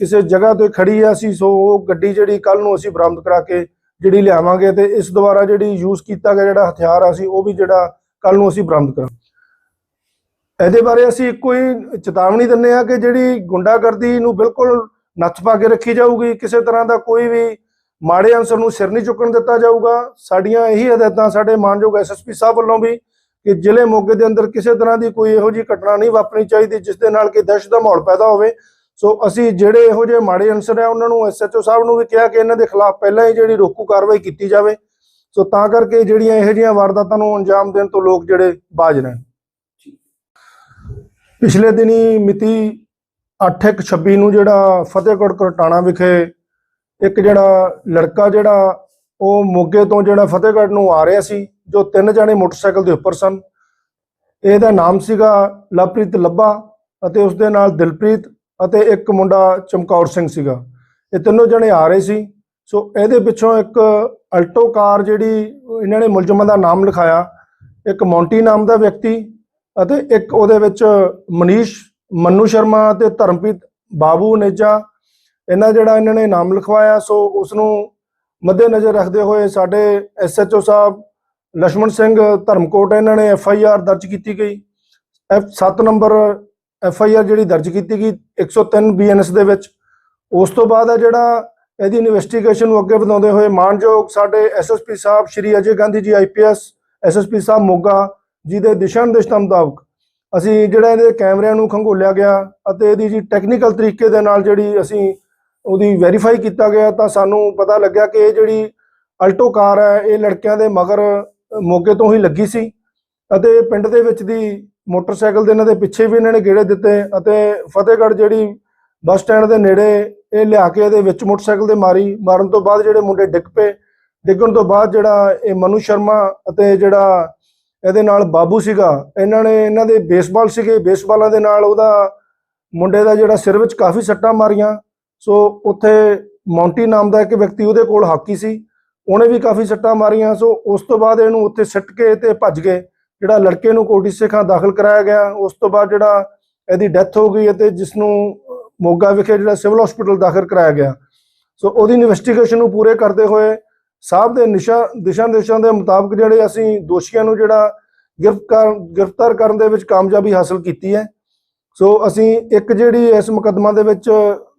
ਕਿਸੇ ਜਗ੍ਹਾ ਤੇ ਖੜੀ ਆ ਅਸੀਂ ਸੋ ਉਹ ਗੱਡੀ ਜਿਹੜੀ ਕੱਲ ਨੂੰ ਅਸੀਂ ਬਰਾਮਦ ਕਰਾ ਕੇ ਜਿਹੜੀ ਲਿਆਵਾਂਗੇ ਤੇ ਇਸ ਦੁਆਰਾ ਜਿਹੜੀ ਯੂਜ਼ ਕੀਤਾ ਗਿਆ ਜਿਹੜਾ ਹਥਿਆਰ ਆ ਸੀ, ਉਹ ਵੀ ਜਿਹੜਾ ਕੱਲ ਨੂੰ ਅਸੀਂ ਬਰਾਮਦ ਕਰਾਂਗੇ। ਇਹਦੇ ਬਾਰੇ ਅਸੀਂ ਇੱਕੋ ਹੀ ਚੇਤਾਵਨੀ ਦਿੰਨੇ ਆ ਕਿ ਜਿਹੜੀ ਗੁੰਡਾਗਰਦੀ ਨੂੰ ਬਿਲਕੁਲ ਨੱਥ ਪਾ ਕੇ ਰੱਖੀ ਜਾਊਗੀ, ਕਿਸੇ ਤਰ੍ਹਾਂ ਦਾ ਕੋਈ ਵੀ ਮਾੜੇ ਅਨਸਰ ਨੂੰ ਸਿਰ ਨਹੀਂ ਚੁੱਕਣ ਦਿੱਤਾ ਜਾਊਗਾ। ਸਾਡੀਆਂ ਇਹੀ ਹਦਾਇਤਾਂ ਸਾਡੇ ਮਾਨਯੋਗ ਐਸਐਸਪੀ ਸਾਹਿਬ ਵੱਲੋਂ ਵੀ ਕਿ ਜ਼ਿਲ੍ਹੇ ਮੋਗੇ ਦੇ ਅੰਦਰ ਕਿਸੇ ਤਰ੍ਹਾਂ ਦੀ ਕੋਈ ਇਹੋ ਜਿਹੀ ਘਟਨਾ ਨਹੀਂ ਵਾਪਰਨੀ ਚਾਹੀਦੀ, ਜਿਸ ਦੇ ਨਾਲ ਕਿ ਦਹਿਸ਼ਤ ਦਾ ਮਾਹੌਲ ਪੈਦਾ ਹੋਵੇ। ਸੋ ਅਸੀਂ ਜਿਹੜੇ ਇਹੋ ਜਿਹੇ ਮਾੜੇ ਅਨਸਰ ਆ, ਉਹਨਾਂ ਨੂੰ ਐਸਐਚਓ ਸਾਹਿਬ ਨੂੰ ਵੀ ਕਿਹਾ ਕਿ ਇਹਨਾਂ ਦੇ ਖਿਲਾਫ ਪਹਿਲਾਂ ਹੀ ਜਿਹੜੀ ਰੋਕੂ ਕਾਰਵਾਈ ਕੀਤੀ ਜਾਵੇ। ਸੋ ਤਾਂ ਕਰਕੇ ਜਿਹੜੀਆਂ ਇਹੋ ਜਿਹੀਆਂ ਵਾਰਦਾਤਾਂ ਨੂੰ ਅੰਜਾਮ ਦੇਣ ਤੋਂ ਲੋਕ ਜਿਹੜੇ ਬਾਜ ਰਹਿਣ ਪਿਛਲੇ ਦਿਨੀ ਮਿਤੀ 8/1/26 ਨੂੰ ਜਿਹੜਾ ਫਤਿਹਗੜ੍ਹ ਕਰਟਾਣਾ ਵਿਖੇ ਇੱਕ ਜਿਹੜਾ ਲੜਕਾ ਜਿਹੜਾ ਉਹ ਮੋਗੇ ਤੋਂ ਜਿਹੜਾ ਫਤਿਹਗੜ੍ਹ ਨੂੰ ਆ ਰਿਹਾ ਸੀ, ਜੋ ਤਿੰਨ ਜਣੇ ਮੋਟਰਸਾਈਕਲ ਦੇ ਉੱਪਰ ਸਨ। ਇਹਦਾ ਨਾਮ ਸੀਗਾ ਲਵਪ੍ਰੀਤ ਲੱਭਾ ਅਤੇ ਉਸ ਦੇ ਨਾਲ ਦਿਲਪ੍ਰੀਤ ਅਤੇ ਇੱਕ ਮੁੰਡਾ ਚਮਕੌਰ ਸਿੰਘ ਸੀਗਾ। ਇਹ ਤਿੰਨੋਂ ਜਣੇ ਆ ਰਹੇ ਸੀ। ਸੋ ਇਹਦੇ ਪਿੱਛੋਂ ਇੱਕ ਅਲਟੋ ਕਾਰ ਜਿਹੜੀ ਇਹਨਾਂ ਨੇ ਮੁਲਜ਼ਮਾਂ ਦਾ ਨਾਮ ਲਿਖਾਇਆ, ਇੱਕ ਮੌਂਟੀ ਨਾਮ ਦਾ ਵਿਅਕਤੀ ਅਤੇ ਇੱਕ ਉਹਦੇ ਵਿੱਚ ਮਨੀਸ਼, ਮੰਨੂ ਸ਼ਰਮਾ ਤੇ ਧਰਮਪ੍ਰੀਤ ਬਾਬੂ ਨੇਜਾ, ਇਹਨਾਂ ਜਿਹੜਾ ਇਹਨਾਂ ਨੇ ਨਾਮ ਲਿਖਵਾਇਆ, ਸੋ ਉਸ ਨੂੰ ਮੱਦੇ ਨਜ਼ਰ ਰੱਖਦੇ ਹੋਏ ਸਾਡੇ ਐਸਐਚਓ ਸਾਹਿਬ ਲక్ష్మణ ਸਿੰਘ ਧਰਮਕੋਟ, ਇਹਨਾਂ ਨੇ ਐਫ ਆਈ ਆਰ ਦਰਜ ਕੀਤੀ ਗਈ। F 7 number F I R ਜਿਹੜੀ ਦਰਜ ਕੀਤੀ ਗਈ 103 ਬੀਐਨਐਸ ਦੇ ਵਿੱਚ। ਉਸ ਤੋਂ ਬਾਅਦ ਆ ਜਿਹੜਾ ਇਹਦੀ ਇਨਵੈਸਟੀਗੇਸ਼ਨ ਨੂੰ ਅੱਗੇ ਵਧਾਉਂਦੇ ਹੋਏ ਮਾਨਯੋਗ ਸਾਡੇ ਐਸਐਸਪੀ ਸਾਹਿਬ, ਸ਼੍ਰੀ ਅਜੇ ਗਾਂਧੀ ਜੀ ਆਈਪੀਐਸ ਐਸਐਸਪੀ ਸਾਹਿਬ ਮੋਗਾ ਜਿਹਦੇ ਦਿਸ਼ਾ ਨਿਰਦੇਸ਼ਾਂ ਮੁਤਾਬਕ ਅਸੀਂ ਜਿਹੜਾ ਇਹਦੇ ਕੈਮਰਿਆਂ ਨੂੰ ਖੰਗੋਲਿਆ ਗਿਆ ਅਤੇ ਇਹਦੀ ਜੀ ਟੈਕਨੀਕਲ ਤਰੀਕੇ ਦੇ ਨਾਲ ਜਿਹੜੀ ਅਸੀਂ ਉਹਦੀ ਵੈਰੀਫਾਈ ਕੀਤਾ ਗਿਆ ਤਾਂ ਸਾਨੂੰ ਪਤਾ ਲੱਗਿਆ ਕਿ ਇਹ ਜਿਹੜੀ ਅਲਟੋ ਕਾਰ ਹੈ, ਇਹ ਲੜਕਿਆਂ ਦੇ ਮਗਰ ਮੋਗੇ ਤੋਂ ਹੀ ਲੱਗੀ ਸੀ ਅਤੇ ਪਿੰਡ ਦੇ ਵਿੱਚ ਦੀ ਮੋਟਰਸਾਈਕਲ ਦੇ ਇਹਨਾਂ ਦੇ ਪਿੱਛੇ ਵੀ ਇਹਨਾਂ ਨੇ ਗੇੜੇ ਦਿੱਤੇ ਅਤੇ ਫਤਿਹਗੜ੍ਹ ਜਿਹੜੀ ਬੱਸ ਸਟੈਂਡ ਦੇ ਨੇੜੇ ਇਹ ਲਿਆ ਕੇ ਇਹਦੇ ਵਿੱਚ ਮੋਟਰਸਾਈਕਲ ਦੇ ਮਾਰੀ, ਮਾਰਨ ਤੋਂ ਬਾਅਦ ਜਿਹੜੇ ਮੁੰਡੇ ਡਿੱਗ ਪਏ, ਡਿੱਗਣ ਤੋਂ ਬਾਅਦ ਜਿਹੜਾ ਇਹ ਮਨੂ ਸ਼ਰਮਾ ਅਤੇ ਜਿਹੜਾ ਇਹਦੇ ਨਾਲ ਬਾਬੂ ਸੀਗਾ, ਇਹਨਾਂ ਨੇ ਇਹਨਾਂ ਦੇ ਬੇਸਬਾਲ ਸੀਗੇ, ਬੇਸਬਾਲਾਂ ਦੇ ਨਾਲ ਉਹਦਾ ਮੁੰਡੇ ਦਾ ਜਿਹੜਾ ਸਿਰ ਵਿੱਚ ਕਾਫੀ ਸੱਟਾਂ ਮਾਰੀਆਂ, ਸੋ ਉੱਥੇ ਮੌਂਟੀ ਨਾਮ ਦਾ ਇੱਕ ਵਿਅਕਤੀ ਉਹਦੇ ਕੋਲ ਹਾਕੀ ਸੀ, ਉਹਨੇ ਵੀ ਕਾਫੀ ਸੱਟਾਂ ਮਾਰੀਆਂ, ਸੋ ਉਸ ਤੋਂ ਬਾਅਦ ਇਹਨੂੰ ਉੱਥੇ ਸਿੱਟ ਕੇ ਤੇ ਭੱਜ ਗਏ, ਜਿਹੜਾ ਲੜਕੇ ਨੂੰ ਕੋਟੀ ਸੇਖਾਂ ਦਾਖਲ ਕਰਾਇਆ ਗਿਆ, ਉਸ ਤੋਂ ਬਾਅਦ ਜਿਹੜਾ ਇਹਦੀ ਡੈਥ ਹੋ ਗਈ ਅਤੇ ਜਿਸ ਨੂੰ ਮੋਗਾ ਵਿਖੇ ਜਿਹੜਾ ਸਿਵਲ ਹਸਪੀਟਲ ਦਾਖਲ ਕਰਾਇਆ ਗਿਆ, ਸੋ ਉਹਦੀ ਇਨਵੈਸਟੀਗੇਸ਼ਨ ਨੂੰ ਪੂਰੇ ਕਰਦੇ ਹੋਏ ਸਾਹਿਬ ਦੇ ਨਿਸ਼ਾ ਦਿਸ਼ਾ ਨਿਰਦੇਸ਼ਾਂ ਦੇ ਮੁਤਾਬਕ ਜਿਹੜੇ ਅਸੀਂ ਦੋਸ਼ੀਆਂ ਨੂੰ ਜਿਹੜਾ ਗ੍ਰਿਫਤਾਰ ਗ੍ਰਿਫਤਾਰ ਕਰਨ ਦੇ ਵਿੱਚ ਕਾਮਯਾਬੀ ਹਾਸਲ ਕੀਤੀ ਹੈ। ਸੋ ਅਸੀਂ ਇੱਕ ਜਿਹੜੀ ਇਸ ਮੁਕੱਦਮਾ ਦੇ ਵਿੱਚ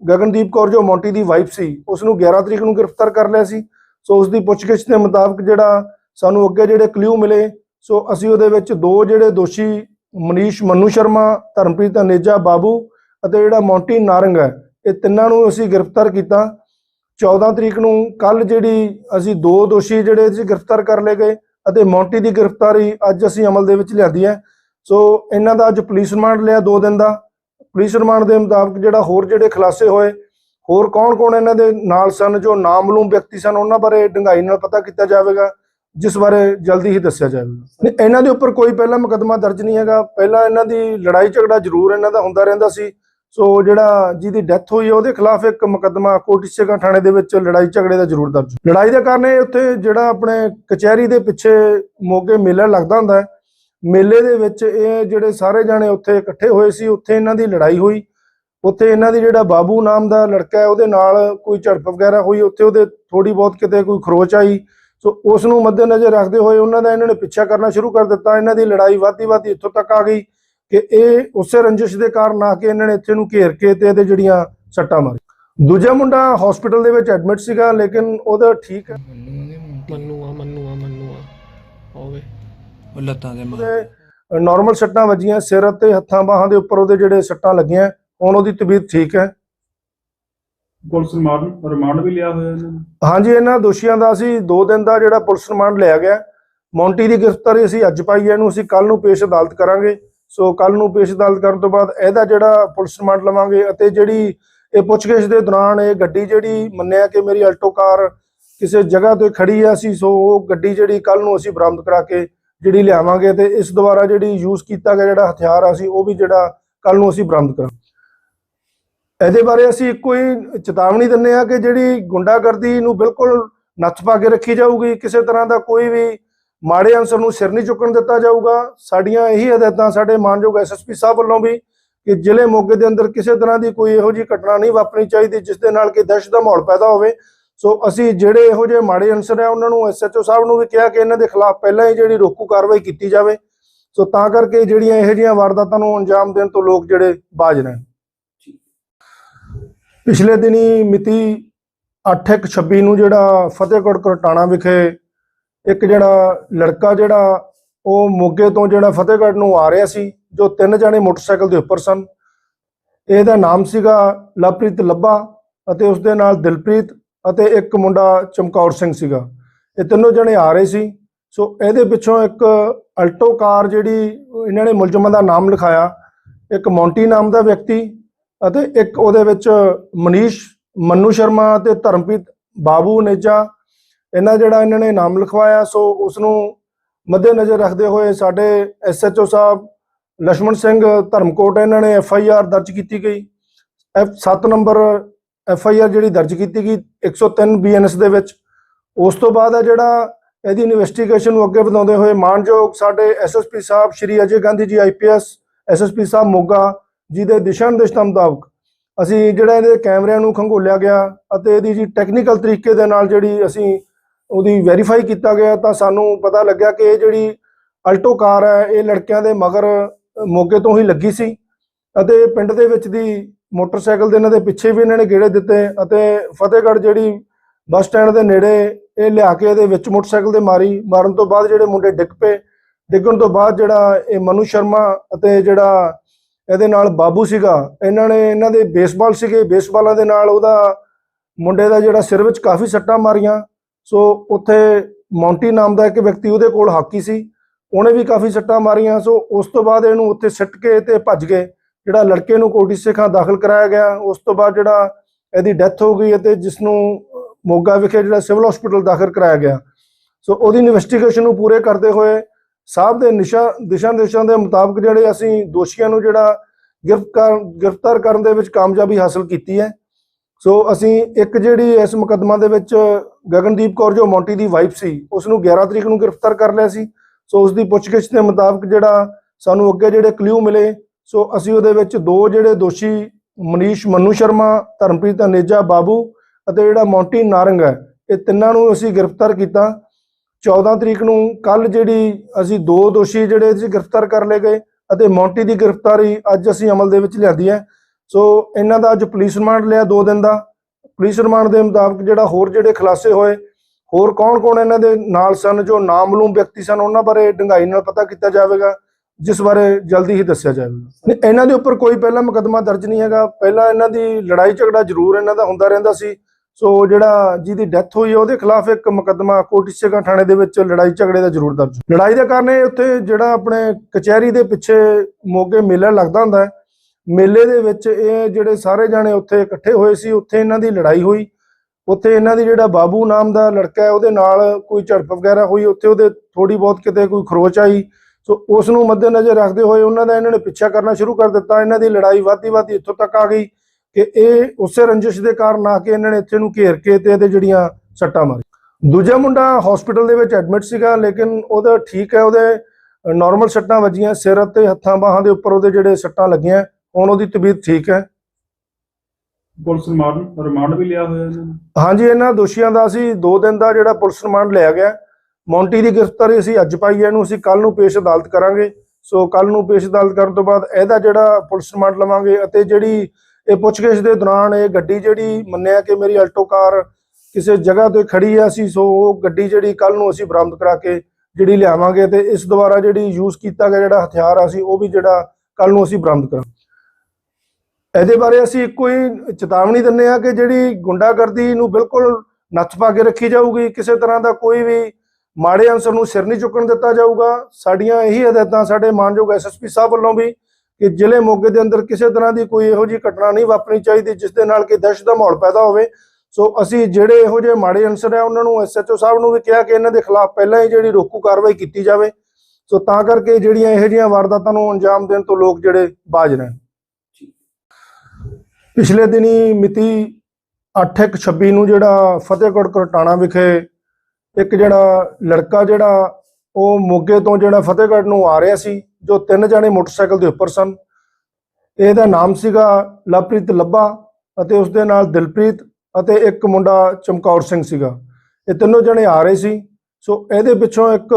ਗਗਨਦੀਪ ਕੌਰ, ਜੋ ਮੌਂਟੀ ਦੀ ਵਾਈਫ ਸੀ ਉਸ ਨੂੰ 11 ਤਰੀਕ ਨੂੰ ਗ੍ਰਿਫਤਾਰ ਕਰ ਲਿਆ ਸੀ। ਸੋ ਉਸ ਦੀ ਪੁੱਛਗਿੱਛ ਦੇ ਮੁਤਾਬਕ ਜਿਹੜਾ ਸਾਨੂੰ ਅੱਗੇ ਜਿਹੜੇ ਕਲੂ ਮਿਲੇ, ਸੋ ਅਸੀਂ ਉਹਦੇ ਵਿੱਚ ਦੋ ਜਿਹੜੇ ਦੋਸ਼ੀ, ਮਨੀਸ਼ ਮਨੂ ਸ਼ਰਮਾ, ਧਰਮਪ੍ਰੀਤ ਅਨੇਜਾ ਬਾਬੂ ਅਤੇ ਜਿਹੜਾ ਮੌਂਟੀ ਨਾਰੰਗ ਹੈ, ਇਹ ਤਿੰਨਾਂ ਨੂੰ ਅਸੀਂ ਗ੍ਰਿਫਤਾਰ ਕੀਤਾ। 14 ਤਰੀਕ ਨੂੰ ਕੱਲ ਜਿਹੜੀ ਅਸੀਂ ਦੋ ਦੋਸ਼ੀ ਜਿਹੜੇ ਸੀ ਗ੍ਰਿਫਤਾਰ ਕਰ ਲਏ ਗਏ ਅਤੇ ਮੌਂਟੀ ਦੀ ਗ੍ਰਿਫਤਾਰੀ ਅੱਜ ਅਸੀਂ ਅਮਲ ਦੇ ਵਿੱਚ ਲਿਆਂਦੀ ਹੈ। ਸੋ ਇਹਨਾਂ ਦਾ ਅੱਜ ਪੁਲਿਸ ਰਿਮਾਂਡ ਲਿਆ 2 ਦਿਨ ਦਾ। ਪੁਲਿਸ ਰਿਮਾਂਡ ਦੇ ਮੁਤਾਬਕ ਜਿਹੜਾ ਹੋਰ ਜਿਹੜੇ ਖੁਲਾਸੇ ਹੋਏ, ਹੋਰ ਕੌਣ-ਕੌਣ ਇਹਨਾਂ ਦੇ ਨਾਲ ਸਨ, ਜੋ ਨਾਮਲੂਮ ਵਿਅਕਤੀ ਸਨ, ਉਹਨਾਂ ਬਾਰੇ ਡੰਗਾਈ ਨਾਲ ਪਤਾ ਕੀਤਾ ਜਾਵੇਗਾ, ਜਿਸ ਬਾਰੇ ਜਲਦੀ ਹੀ ਦੱਸਿਆ ਜਾਵੇਗਾ। ਇਹਨਾਂ ਦੇ ਉੱਪਰ ਕੋਈ ਪਹਿਲਾ ਮੁਕੱਦਮਾ ਦਰਜ ਨਹੀਂ ਹੈਗਾ। ਪਹਿਲਾਂ ਇਹਨਾਂ ਦੀ ਲੜਾਈ ਝਗੜਾ ਜ਼ਰੂਰ ਇਹਨਾਂ ਦਾ ਹੁੰਦਾ ਰਹਿੰਦਾ ਸੀ। ਸੋ ਜਿਹੜਾ ਜਿਹਦੀ ਡੈਥ ਹੋਈ ਹੈ ਉਹਦੇ ਖਿਲਾਫ ਇੱਕ ਮੁਕੱਦਮਾ ਕੋਟੀ ਥਾਣੇ ਦੇ ਵਿੱਚ ਲੜਾਈ ਝਗੜੇ ਦਾ ਜ਼ਰੂਰ ਦਰਜ। ਲੜਾਈ ਦੇ ਕਾਰਨ ਇਹ ਉੱਥੇ ਜਿਹੜਾ ਆਪਣੇ ਕਚਹਿਰੀ ਦੇ ਪਿੱਛੇ ਮੋਗੇ ਮੇਲਾ ਲੱਗਦਾ ਹੁੰਦਾ ਹੈ, ਮੇਲੇ ਦੇ ਵਿੱਚ ਇਹ ਜਿਹੜੇ ਸਾਰੇ ਜਾਣੇ ਉੱਥੇ ਇਕੱਠੇ ਹੋਏ ਸੀ, ਉੱਥੇ ਇਹਨਾਂ ਦੀ ਲੜਾਈ ਹੋਈ। ਉੱਥੇ ਇਹਨਾਂ ਦੀ ਜਿਹੜਾ ਬਾਬੂ ਨਾਮ ਦਾ ਲੜਕਾ ਹੈ, ਉਹਦੇ ਨਾਲ ਕੋਈ ਝੜਪ ਵਗੈਰਾ ਹੋਈ, ਉੱਥੇ ਉਹਦੇ ਥੋੜੀ ਬਹੁਤ ਕਿਤੇ ਕੋਈ ਖਰੋਚ ਆਈ। ਸੋ ਉਸ ਨੂੰ ਮੱਦੇਨਜ਼ਰ ਰੱਖਦੇ ਹੋਏ ਉਹਨਾਂ ਦਾ ਇਹਨਾਂ ਨੇ ਪਿੱਛਾ ਕਰਨਾ ਸ਼ੁਰੂ ਕਰ ਦਿੱਤਾ, ਇਹਨਾਂ ਦੀ ਲੜਾਈ ਵੱਧਦੀ ਵੱਧਦੀ ਇੱਥੋਂ ਤੱਕ ਆ ਗਈ। ਕਿ ਇਹ ਉਸੇ ਰੰਜਿਸ਼ ਦੇ ਕਾਰਨ ਆ ਕੇ ਇਹਨਾਂ ਨੇ ਇੱਥੇ ਨੂੰ ਘੇਰ ਕੇ ਤੇ ਇਹਦੇ ਜਿਹੜੀਆਂ ਸੱਟਾਂ ਮਾਰੀ ਦੂਜਾ ਮੁੰਡਾ ਹਸਪੀਟਲ ਦੇ ਵਿੱਚ ਐਡਮਿਟ ਸੀਗਾ ਲੇਕਿਨ ਉਹਦਾ ਠੀਕ ਹੈ। ਮੰਨੂ ਆ ਮੰਨੂ ਆ ਮੰਨੂ ਆ ਹੋਵੇ। ਉਹ ਲੱਤਾਂ ਦੇ ਮਾਰ। ਉਹਦੇ ਨਾਰਮਲ ਸੱਟਾਂ ਵੱਜੀਆਂ ਸਿਰ ਅਤੇ ਹੱਥਾਂ ਬਾਹਾਂ ਦੇ ਉੱਪਰ ਉਹਦੇ ਜਿਹੜੇ ਸੱਟਾਂ ਲੱਗੀਆਂ ਹੁਣ ਉਹਦੀ ਤਬੀਅਤ ਠੀਕ ਹੈ। ਪੁਲਿਸ ਰਿਮਾਂਡ ਰਿਮਾਂਡ ਵੀ ਲਿਆ ਹੋਇਆ ਇਹਨਾਂ ਨੇ? ਹਾਂਜੀ ਇਹਨਾਂ ਦੋਸ਼ੀਆਂ ਦਾ ਅਸੀਂ 2 ਦਿਨ ਦਾ ਜਿਹੜਾ ਪੁਲਿਸ ਰਿਮਾਂਡ ਲਿਆ ਗਿਆ। ਮੌਂਟੀ ਦੀ ਗ੍ਰਿਫਤਾਰੀ ਅਸੀਂ ਅੱਜ ਪਾਈ ਹੈ ਇਹਨੂੰ ਅਸੀਂ ਕੱਲ ਨੂੰ ਪੇਸ਼ ਅਦਾਲਤ ਕਰਾਂਗੇ। ਸੋ ਕੱਲ ਨੂੰ ਪੇਸ਼ ਅਦਾਲਤ ਕਰਨ ਤੋਂ ਬਾਅਦ ਇਹਦਾ ਜਿਹੜਾ ਪੁਲਿਸ ਰਿਮਾਂਡ ਲਵਾਂਗੇ ਅਤੇ ਜਿਹੜੀ ਇਹ ਪੁੱਛਗਿੱਛ ਦੇ ਦੌਰਾਨ ਇਹ ਗੱਡੀ ਜਿਹੜੀ ਮੰਨਿਆ ਕਿ ਮੇਰੀ ਅਲਟੋ ਕਾਰ ਕਿਸੇ ਜਗ੍ਹਾ ਤੇ ਖੜੀ ਆ ਅਸੀਂ ਸੋ ਉਹ ਗੱਡੀ ਜਿਹੜੀ ਕੱਲ ਨੂੰ ਅਸੀਂ ਬਰਾਮਦ ਕਰਾ ਕੇ ਜਿਹੜੀ ਲਿਆਵਾਂਗੇ ਤੇ ਇਸ ਦੁਆਰਾ ਜਿਹੜੀ ਯੂਜ਼ ਕੀਤਾ ਗਿਆ ਜਿਹੜਾ ਹਥਿਆਰ ਆ ਸੀ, ਉਹ ਵੀ ਜਿਹੜਾ ਕੱਲ ਨੂੰ ਅਸੀਂ ਬਰਾਮਦ ਕਰਾਂ ਇਹਦੇ ਬਾਰੇ ਅਸੀਂ ਇੱਕੋ ਹੀ ਚੇਤਾਵਨੀ ਦਿੰਨੇ ਆ ਕਿ ਜਿਹੜੀ ਗੁੰਡਾਗਰਦੀ ਨੂੰ ਬਿਲਕੁਲ ਨੱਥ ਪਾ ਕੇ ਰੱਖੀ ਜਾਊਗੀ, ਕਿਸੇ ਤਰ੍ਹਾਂ ਦਾ ਕੋਈ ਵੀ ਮਾੜੇ ਅਨਸਰ ਨੂੰ ਸਿਰ ਨਹੀਂ ਚੁੱਕਣ ਦਿੱਤਾ ਜਾਊਗਾ। ਸਾਡੀਆਂ ਇਹੀ ਹਦਾਇਤਾਂ ਸਾਡੇ ਮਾਨਯੋਗ ਐਸਐਸਪੀ ਸਾਹਿਬ ਵੱਲੋਂ ਵੀ ਕਿ ਜ਼ਿਲ੍ਹੇ ਮੋਗੇ ਦੇ ਅੰਦਰ ਕਿਸੇ ਤਰ੍ਹਾਂ ਦੀ ਕੋਈ ਇਹੋ ਜਿਹੀ ਘਟਨਾ ਨਹੀਂ ਵਾਪਰਨੀ ਚਾਹੀਦੀ ਜਿਸ ਦੇ ਨਾਲ ਕਿ ਦਹਿਸ਼ਤ ਦਾ ਮਾਹੌਲ ਪੈਦਾ ਹੋਵੇ। ਸੋ ਅਸੀਂ ਜਿਹੜੇ ਇਹੋ ਜਿਹੇ ਮਾੜੇ ਅਨਸਰ ਆ, ਉਹਨਾਂ ਨੂੰ ਐਸਐਚਓ ਸਾਹਿਬ ਨੂੰ ਵੀ ਕਿਹਾ ਕਿ ਇਹਨਾਂ ਦੇ ਖਿਲਾਫ ਪਹਿਲਾਂ ਹੀ ਜਿਹੜੀ ਰੋਕੂ ਕਾਰਵਾਈ ਕੀਤੀ ਜਾਵੇ। ਸੋ ਤਾਂ ਕਰਕੇ ਜਿਹੜੀਆਂ ਇਹੋ ਜਿਹੀਆਂ ਵਾਰਦਾਤਾਂ ਨੂੰ ਅੰਜਾਮ ਦੇਣ ਤੋਂ ਲੋਕ ਜਿਹੜੇ ਬਾਜ ਨੇ। ਪਿਛਲੇ ਦਿਨੀ ਮਿਤੀ 8/1/26 ਨੂੰ ਜਿਹੜਾ ਫਤਿਹਗੜ੍ਹ ਕਰਟਾਣਾ ਵਿਖੇ ਇੱਕ ਜਿਹੜਾ ਲੜਕਾ ਜਿਹੜਾ ਉਹ ਮੋਗੇ ਤੋਂ ਜਿਹੜਾ ਫਤਿਹਗੜ੍ਹ ਨੂੰ ਆ ਰਿਹਾ ਸੀ, ਜੋ ਤਿੰਨ ਜਣੇ ਮੋਟਰਸਾਈਕਲ ਦੇ ਉੱਪਰ ਸਨ। ਇਹਦਾ ਨਾਮ ਸੀਗਾ ਲਵਪ੍ਰੀਤ ਲੱਭਾ ਅਤੇ ਉਸ ਦੇ ਨਾਲ ਦਿਲਪ੍ਰੀਤ ਅਤੇ ਇੱਕ ਮੁੰਡਾ ਚਮਕੌਰ ਸਿੰਘ ਸੀਗਾ। ਇਹ ਤਿੰਨੋਂ ਜਣੇ ਆ ਰਹੇ ਸੀ। ਸੋ ਇਹਦੇ ਪਿੱਛੋਂ ਇੱਕ ਅਲਟੋ ਕਾਰ ਜਿਹੜੀ ਇਹਨਾਂ ਨੇ ਮੁਲਜ਼ਮਾਂ ਦਾ ਨਾਮ ਲਿਖਾਇਆ, ਇੱਕ ਮੌਂਟੀ ਨਾਮ ਦਾ ਵਿਅਕਤੀ ਅਤੇ ਇੱਕ ਉਹਦੇ ਵਿੱਚ ਮਨੀਸ਼, ਮੰਨੂ ਸ਼ਰਮਾ ਤੇ ਧਰਮਪ੍ਰੀਤ ਬਾਬੂ ਨੇਜਾ ਇਹਨਾਂ ਜਿਹੜਾ ਇਹਨਾਂ ਨੇ ਨਾਮ ਲਿਖਵਾਇਆ, ਸੋ ਉਸ ਨੂੰ ਮੱਦੇ ਨਜ਼ਰ ਰੱਖਦੇ ਹੋਏ ਸਾਡੇ ਐਸਐਚਓ ਸਾਹਿਬ ਲక్ష్మణ ਸਿੰਘ ਧਰਮਕੋਟ, ਇਹਨਾਂ ਨੇ ਐਫ ਆਈ ਆਰ ਦਰਜ ਕੀਤੀ ਗਈ। F 7 number F I R ਜਿਹੜੀ ਦਰਜ ਕੀਤੀ ਗਈ 103 ਬੀਐਨਐਸ ਦੇ ਵਿੱਚ। ਉਸ ਤੋਂ ਬਾਅਦ ਹੈ ਜਿਹੜਾ ਇਹਦੀ ਇਨਵੈਸਟੀਗੇਸ਼ਨ ਨੂੰ ਅੱਗੇ ਵਧਾਉਂਦੇ ਹੋਏ ਮਾਨਯੋਗ ਸਾਡੇ ਐਸਐਸਪੀ ਸਾਹਿਬ ਸ਼੍ਰੀ ਅਜੇ ਗਾਂਧੀ ਜੀ ਆਈਪੀਐਸ ਐਸਐਸਪੀ ਸਾਹਿਬ ਮੋਗਾ ਜੀ ਦੇ ਦਿਸ਼ਾ ਨਿਰਦੇਸ਼ਾਂ ਮੁਤਾਬਕ ਅਸੀਂ ਜਿਹੜਾ ਇਹਦੇ ਕੈਮਰਿਆਂ ਨੂੰ ਖੰਗੋਲਿਆ ਗਿਆ ਅਤੇ ਇਹਦੀ ਜੀ ਟੈਕਨੀਕਲ ਤਰੀਕੇ ਦੇ ਨਾਲ ਜਿਹੜੀ ਅਸੀਂ ਉਹਦੀ ਵੈਰੀਫਾਈ ਕੀਤਾ ਗਿਆ ਤਾਂ ਸਾਨੂੰ ਪਤਾ ਲੱਗਿਆ ਕਿ ਇਹ ਜਿਹੜੀ ਅਲਟੋ ਕਾਰ ਹੈ, ਇਹ ਲੜਕਿਆਂ ਦੇ ਮਗਰ ਮੋਗੇ ਤੋਂ ਹੀ ਲੱਗੀ ਸੀ ਅਤੇ ਪਿੰਡ ਦੇ ਵਿੱਚ ਦੀ ਮੋਟਰਸਾਈਕਲ ਦੇ ਇਹਨਾਂ ਦੇ ਪਿੱਛੇ ਵੀ ਇਹਨਾਂ ਨੇ ਗੇੜੇ ਦਿੱਤੇ ਅਤੇ ਫਤਿਹਗੜ੍ਹ ਜਿਹੜੀ ਬੱਸ ਸਟੈਂਡ ਦੇ ਨੇੜੇ ਇਹ ਲਿਆ ਕੇ ਇਹਦੇ ਵਿੱਚ ਮੋਟਰਸਾਈਕਲ ਦੇ ਮਾਰੀ, ਮਾਰਨ ਤੋਂ ਬਾਅਦ ਜਿਹੜੇ ਮੁੰਡੇ ਡਿੱਗ ਪਏ, ਡਿੱਗਣ ਤੋਂ ਬਾਅਦ ਜਿਹੜਾ ਇਹ ਮਨੂ ਸ਼ਰਮਾ ਅਤੇ ਜਿਹੜਾ ਇਹਦੇ ਨਾਲ ਬਾਬੂ ਸੀਗਾ, ਇਹਨਾਂ ਨੇ ਇਹਨਾਂ ਦੇ ਬੇਸਬਾਲ ਸੀਗੇ, ਬੇਸਬਾਲਾਂ ਦੇ ਨਾਲ ਉਹਦਾ ਮੁੰਡੇ ਦਾ ਜਿਹੜਾ ਸਿਰ ਵਿੱਚ ਕਾਫੀ ਸੱਟਾਂ ਮਾਰੀਆਂ ਸੋ ਉੱਥੇ ਮੌਂਟੀ ਨਾਮ ਦਾ ਇੱਕ ਵਿਅਕਤੀ ਉਹਦੇ ਕੋਲ ਹਾਕੀ ਸੀ, ਉਹਨੇ ਵੀ ਕਾਫੀ ਸੱਟਾਂ ਮਾਰੀਆਂ, ਸੋ ਉਸ ਤੋਂ ਬਾਅਦ ਇਹਨੂੰ ਉੱਥੇ ਸਿੱਟ ਕੇ ਤੇ ਭੱਜ ਗਏ। ਜਿਹੜਾ ਲੜਕੇ ਨੂੰ ਕੋਟੀ ਸਿੱਖਾਂ ਦਾਖਲ ਕਰਾਇਆ ਗਿਆ, ਉਸ ਤੋਂ ਬਾਅਦ ਜਿਹੜਾ ਇਹਦੀ ਡੈਥ ਹੋ ਗਈ ਅਤੇ ਜਿਸ ਨੂੰ ਮੋਗਾ ਵਿਖੇ ਜਿਹੜਾ ਸਿਵਲ ਹਸਪੀਟਲ ਦਾਖਲ ਕਰਾਇਆ ਗਿਆ। ਸੋ ਉਹਦੀ ਇਨਵੈਸਟੀਗੇਸ਼ਨ ਨੂੰ ਪੂਰੇ ਕਰਦੇ ਹੋਏ ਸਾਹਿਬ ਦੇ ਨਿਸ਼ਾ ਦਿਸ਼ਾ ਨਿਰਦੇਸ਼ਾਂ ਦੇ ਮੁਤਾਬਕ ਜਿਹੜੇ ਅਸੀਂ ਦੋਸ਼ੀਆਂ ਨੂੰ ਜਿਹੜਾ ਗ੍ਰਿਫਤਾਰ ਗ੍ਰਿਫਤਾਰ ਕਰਨ ਦੇ ਵਿੱਚ ਕਾਮਯਾਬੀ ਹਾਸਲ ਕੀਤੀ ਹੈ। ਸੋ ਅਸੀਂ ਇੱਕ ਜਿਹੜੀ ਇਸ ਮੁਕੱਦਮਾ ਦੇ ਵਿੱਚ ਗਗਨਦੀਪ ਕੌਰ, ਜੋ ਮੌਂਟੀ ਦੀ ਵਾਈਫ ਸੀ ਉਸ ਨੂੰ 11 ਤਰੀਕ ਨੂੰ ਗ੍ਰਿਫਤਾਰ ਕਰ ਲਿਆ ਸੀ। ਸੋ ਉਸ ਦੀ ਪੁੱਛਗਿੱਛ ਦੇ ਮੁਤਾਬਕ ਜਿਹੜਾ ਸਾਨੂੰ ਅੱਗੇ ਜਿਹੜੇ ਕਲੂ ਮਿਲੇ ਸੋ ਅਸੀਂ ਉਹਦੇ ਵਿੱਚ ਦੋ ਜਿਹੜੇ ਦੋਸ਼ੀ, ਮਨੀਸ਼ ਮਨੂ ਸ਼ਰਮਾ, ਧਰਮਪ੍ਰੀਤ ਅਨੇਜਾ ਬਾਬੂ ਅਤੇ ਜਿਹੜਾ ਮੌਂਟੀ ਨਾਰੰਗ ਹੈ, ਇਹ ਤਿੰਨਾਂ ਨੂੰ ਅਸੀਂ ਗ੍ਰਿਫਤਾਰ ਕੀਤਾ। 14 ਤਰੀਕ ਨੂੰ ਕੱਲ ਜਿਹੜੀ ਅਸੀਂ ਦੋ ਦੋਸ਼ੀ ਜਿਹੜੇ ਅਸੀਂ ਗ੍ਰਿਫਤਾਰ ਕਰ ਲਏ ਗਏ ਅਤੇ ਮੌਂਟੀ ਦੀ ਗ੍ਰਿਫਤਾਰੀ ਅੱਜ ਅਸੀਂ ਅਮਲ ਦੇ ਵਿੱਚ ਲਿਆਂਦੀ ਹੈ। ਸੋ ਇਹਨਾਂ ਦਾ ਅੱਜ ਪੁਲਿਸ ਰਿਮਾਂਡ ਲਿਆ 2 ਦਿਨ ਦਾ। ਪੁਲਿਸ ਰਿਮਾਂਡ ਦੇ ਮੁਤਾਬਕ ਜਿਹੜਾ ਹੋਰ ਜਿਹੜੇ ਖੁਲਾਸੇ ਹੋਏ, ਹੋਰ ਕੌਣ-ਕੌਣ ਇਹਨਾਂ ਦੇ ਨਾਲ ਸਨ, ਜੋ ਨਾਮਲੂਮ ਵਿਅਕਤੀ ਸਨ, ਉਹਨਾਂ ਬਾਰੇ ਡੰਗਾਈ ਨਾਲ ਪਤਾ ਕੀਤਾ ਜਾਵੇਗਾ, ਜਿਸ ਬਾਰੇ ਜਲਦੀ ਹੀ ਦੱਸਿਆ ਜਾਵੇਗਾ। ਇਹਨਾਂ ਦੇ ਉੱਪਰ ਕੋਈ ਪਹਿਲਾ ਮੁਕੱਦਮਾ ਦਰਜ ਨਹੀਂ ਹੈਗਾ। ਪਹਿਲਾਂ ਇਹਨਾਂ ਦੀ ਲੜਾਈ ਝਗੜਾ ਜ਼ਰੂਰ ਇਹਨਾਂ ਦਾ ਹੁੰਦਾ ਰਹਿੰਦਾ ਸੀ। ਸੋ ਜਿਹੜਾ ਜਿਹਦੀ ਡੈਥ ਹੋਈ ਹੈ, ਉਹਦੇ ਖਿਲਾਫ ਇੱਕ ਮੁਕੱਦਮਾ ਕੋਟੀ ਥਾਣੇ ਦੇ ਵਿੱਚ ਲੜਾਈ ਝਗੜੇ ਦਾ ਜ਼ਰੂਰ ਦਰਜ। ਲੜਾਈ ਦੇ ਕਾਰਨ ਇਹ ਉੱਥੇ ਜਿਹੜਾ ਆਪਣੇ ਕਚਹਿਰੀ ਦੇ ਪਿੱਛੇ ਮੋਗੇ ਮੇਲਾ ਲੱਗਦਾ ਹੁੰਦਾ ਹੈ ਮੇਲੇ ਦੇ ਵਿੱਚ ਇਹ ਜਿਹੜੇ ਸਾਰੇ ਜਾਣੇ ਉੱਥੇ ਇਕੱਠੇ ਹੋਏ ਸੀ, ਉੱਥੇ ਇਹਨਾਂ ਦੀ ਲੜਾਈ ਹੋਈ। ਉੱਥੇ ਇਹਨਾਂ ਦੀ ਜਿਹੜਾ ਬਾਬੂ ਨਾਮ ਦਾ ਲੜਕਾ ਹੈ, ਉਹਦੇ ਨਾਲ ਕੋਈ ਝੜਪ ਵਗੈਰਾ ਹੋਈ, ਉੱਥੇ ਉਹਦੇ ਥੋੜੀ ਬਹੁਤ ਕਿਤੇ ਕੋਈ ਖਰੋਚ ਆਈ। ਸੋ ਉਸ ਨੂੰ ਮੱਦੇਨਜ਼ਰ ਰੱਖਦੇ ਹੋਏ ਉਹਨਾਂ ਦਾ ਇਹਨਾਂ ਨੇ ਪਿੱਛਾ ਕਰਨਾ ਸ਼ੁਰੂ ਕਰ ਦਿੱਤਾ। ਇਹਨਾਂ ਦੀ ਲੜਾਈ ਵੱਧਦੀ ਵੱਧਦੀ ਇੱਥੋਂ ਤੱਕ ਆ ਗਈ ਕਿ ਇਹ ਉਸੇ ਰੰਜਿਸ਼ ਦੇ ਕਾਰਨ ਆ ਕੇ ਇਹਨਾਂ ਨੇ ਇੱਥੇ ਨੂੰ ਘੇਰ ਕੇ ਤੇ ਇਹਦੇ ਜਿਹੜੀਆਂ ਸੱਟਾਂ ਮਾਰੀ ਦੂਜਾ ਮੁੰਡਾ ਹਸਪੀਟਲ ਦੇ ਵਿੱਚ ਐਡਮਿਟ ਸੀਗਾ, ਲੇਕਿਨ ਉਹਦਾ ਠੀਕ ਹੈ, ਉਹਦੇ ਨਾਰਮਲ ਸੱਟਾਂ ਵੱਜੀਆਂ, ਸਿਰ ਅਤੇ ਹੱਥਾਂ ਬਾਹਾਂ ਦੇ ਉੱਪਰ ਉਹਦੇ ਜਿਹੜੇ ਸੱਟਾਂ ਲੱਗੀਆਂ। ਹੁਣ ਉਹਦੀ ਤਬੀਅਤ ਠੀਕ ਹੈ। ਪੁਲਿਸ ਰਿਮਾਂਡ ਰਿਮਾਂਡ ਵੀ ਲਿਆ ਹੋਇਆ ਇਹਨਾਂ ਨੇ? ਹਾਂਜੀ ਇਹਨਾਂ ਦੋਸ਼ੀਆਂ ਦਾ ਅਸੀਂ 2 ਦਿਨ ਦਾ ਜਿਹੜਾ ਪੁਲਿਸ ਰਿਮਾਂਡ ਲਿਆ ਗਿਆ। ਮੌਂਟੀ ਦੀ ਗ੍ਰਿਫਤਾਰੀ ਅਸੀਂ ਅੱਜ ਪਾਈ ਹੈ ਇਹਨੂੰ ਅਸੀਂ ਕੱਲ ਨੂੰ ਪੇਸ਼ ਅਦਾਲਤ ਕਰਾਂਗੇ। ਸੋ ਕੱਲ ਨੂੰ ਪੇਸ਼ ਅਦਾਲਤ ਕਰਨ ਤੋਂ ਬਾਅਦ ਇਹਦਾ ਜਿਹੜਾ ਪੁਲਿਸ ਰਿਮਾਂਡ ਲਵਾਂਗੇ ਅਤੇ ਜਿਹੜੀ ਇਹ ਪੁੱਛਗਿੱਛ ਦੇ ਦੌਰਾਨ ਇਹ ਗੱਡੀ ਜਿਹੜੀ ਮੰਨਿਆ ਕਿ ਮੇਰੀ ਅਲਟੋ ਕਾਰ ਕਿਸੇ ਜਗ੍ਹਾ ਤੇ ਖੜੀ ਹੈ ਅਸੀਂ ਸੋ ਉਹ ਗੱਡੀ ਜਿਹੜੀ ਕੱਲ ਨੂੰ ਅਸੀਂ ਬਰਾਮਦ ਕਰਾ ਕੇ ਜਿਹੜੀ ਲਿਆਵਾਂਗੇ ਤੇ ਇਸ ਦੁਆਰਾ ਜਿਹੜੀ ਯੂਜ਼ ਕੀਤਾ ਗਿਆ ਜਿਹੜਾ ਹਥਿਆਰ ਆ ਸੀ ਉਹ ਵੀ ਜਿਹੜਾ ਕੱਲ ਨੂੰ ਅਸੀਂ ਬਰਾਮਦ ਕਰਾਂਗੇ। ਇਹਦੇ ਬਾਰੇ ਅਸੀਂ ਇੱਕੋ ਹੀ ਚੇਤਾਵਨੀ ਦਿੰਦੇ ਆ ਕਿ ਜਿਹੜੀ ਗੁੰਡਾਗਰਦੀ ਨੂੰ ਬਿਲਕੁਲ ਨੱਥ ਪਾ ਕੇ ਰੱਖੀ ਜਾਊਗੀ, ਕਿਸੇ ਤਰ੍ਹਾਂ ਦਾ ਕੋਈ ਵੀ ਮਾੜੇ ਅਨਸਰ ਨੂੰ ਸਿਰ ਨਹੀਂ ਚੁੱਕਣ ਦਿੱਤਾ ਜਾਊਗਾ। ਸਾਡੀਆਂ ਇਹੀ ਹਦਾਇਤਾਂ ਸਾਡੇ ਮਾਨਯੋਗ ਐਸਐਸਪੀ ਸਾਹਿਬ ਵੱਲੋਂ ਵੀ ਕਿ ਜ਼ਿਲ੍ਹੇ ਮੋਗੇ ਦੇ ਅੰਦਰ ਕਿਸੇ ਤਰ੍ਹਾਂ ਦੀ ਕੋਈ ਇਹੋ ਜਿਹੀ ਘਟਨਾ ਨਹੀਂ ਵਾਪਰਨੀ ਚਾਹੀਦੀ, ਜਿਸ ਦੇ ਨਾਲ ਕਿ ਦਹਿਸ਼ਤ ਦਾ ਮਾਹੌਲ ਪੈਦਾ ਹੋਵੇ। ਸੋ ਅਸੀਂ ਜਿਹੜੇ ਇਹੋ ਜਿਹੇ ਮਾੜੇ ਅਨਸਰ ਆ ਉਹਨਾਂ ਨੂੰ ਐਸਐਚਓ ਸਾਹਿਬ ਨੂੰ ਵੀ ਕਿਹਾ ਕਿ ਇਹਨਾਂ ਦੇ ਖਿਲਾਫ ਪਹਿਲਾਂ ਹੀ ਜਿਹੜੀ ਰੋਕੂ ਕਾਰਵਾਈ ਕੀਤੀ ਜਾਵੇ। ਸੋ ਤਾਂ ਕਰਕੇ ਜਿਹੜੀਆਂ ਇਹੋ ਜਿਹੀਆਂ ਵਾਰਦਾਤਾਂ ਨੂੰ ਅੰਜਾਮ ਦੇਣ ਤੋਂ ਲੋਕ ਜਿਹੜੇ ਬਾਜ ਰਹਿਣ। ਪਿਛਲੇ ਦਿਨੀ ਮਿਤੀ 8/1/26 ਨੂੰ ਜਿਹੜਾ ਫਤਿਹਗੜ੍ਹ ਕਰਟਾਣਾ ਵਿਖੇ ਇੱਕ ਜਿਹੜਾ ਲੜਕਾ ਜਿਹੜਾ ਉਹ ਮੋਗੇ ਤੋਂ ਜਿਹੜਾ ਫਤਿਹਗੜ੍ਹ ਨੂੰ ਆ ਰਿਹਾ ਸੀ, ਜੋ ਤਿੰਨ ਜਣੇ ਮੋਟਰਸਾਈਕਲ ਦੇ ਉੱਪਰ ਸਨ। ਇਹਦਾ ਨਾਮ ਸੀਗਾ ਲਵਪ੍ਰੀਤ ਲੱਭਾ ਅਤੇ ਉਸ ਦੇ ਨਾਲ ਦਿਲਪ੍ਰੀਤ ਅਤੇ ਇੱਕ ਮੁੰਡਾ ਚਮਕੌਰ ਸਿੰਘ ਸੀਗਾ। ਇਹ ਤਿੰਨੋਂ ਜਣੇ ਆ ਰਹੇ ਸੀ। ਸੋ ਇਹਦੇ ਪਿੱਛੋਂ ਇੱਕ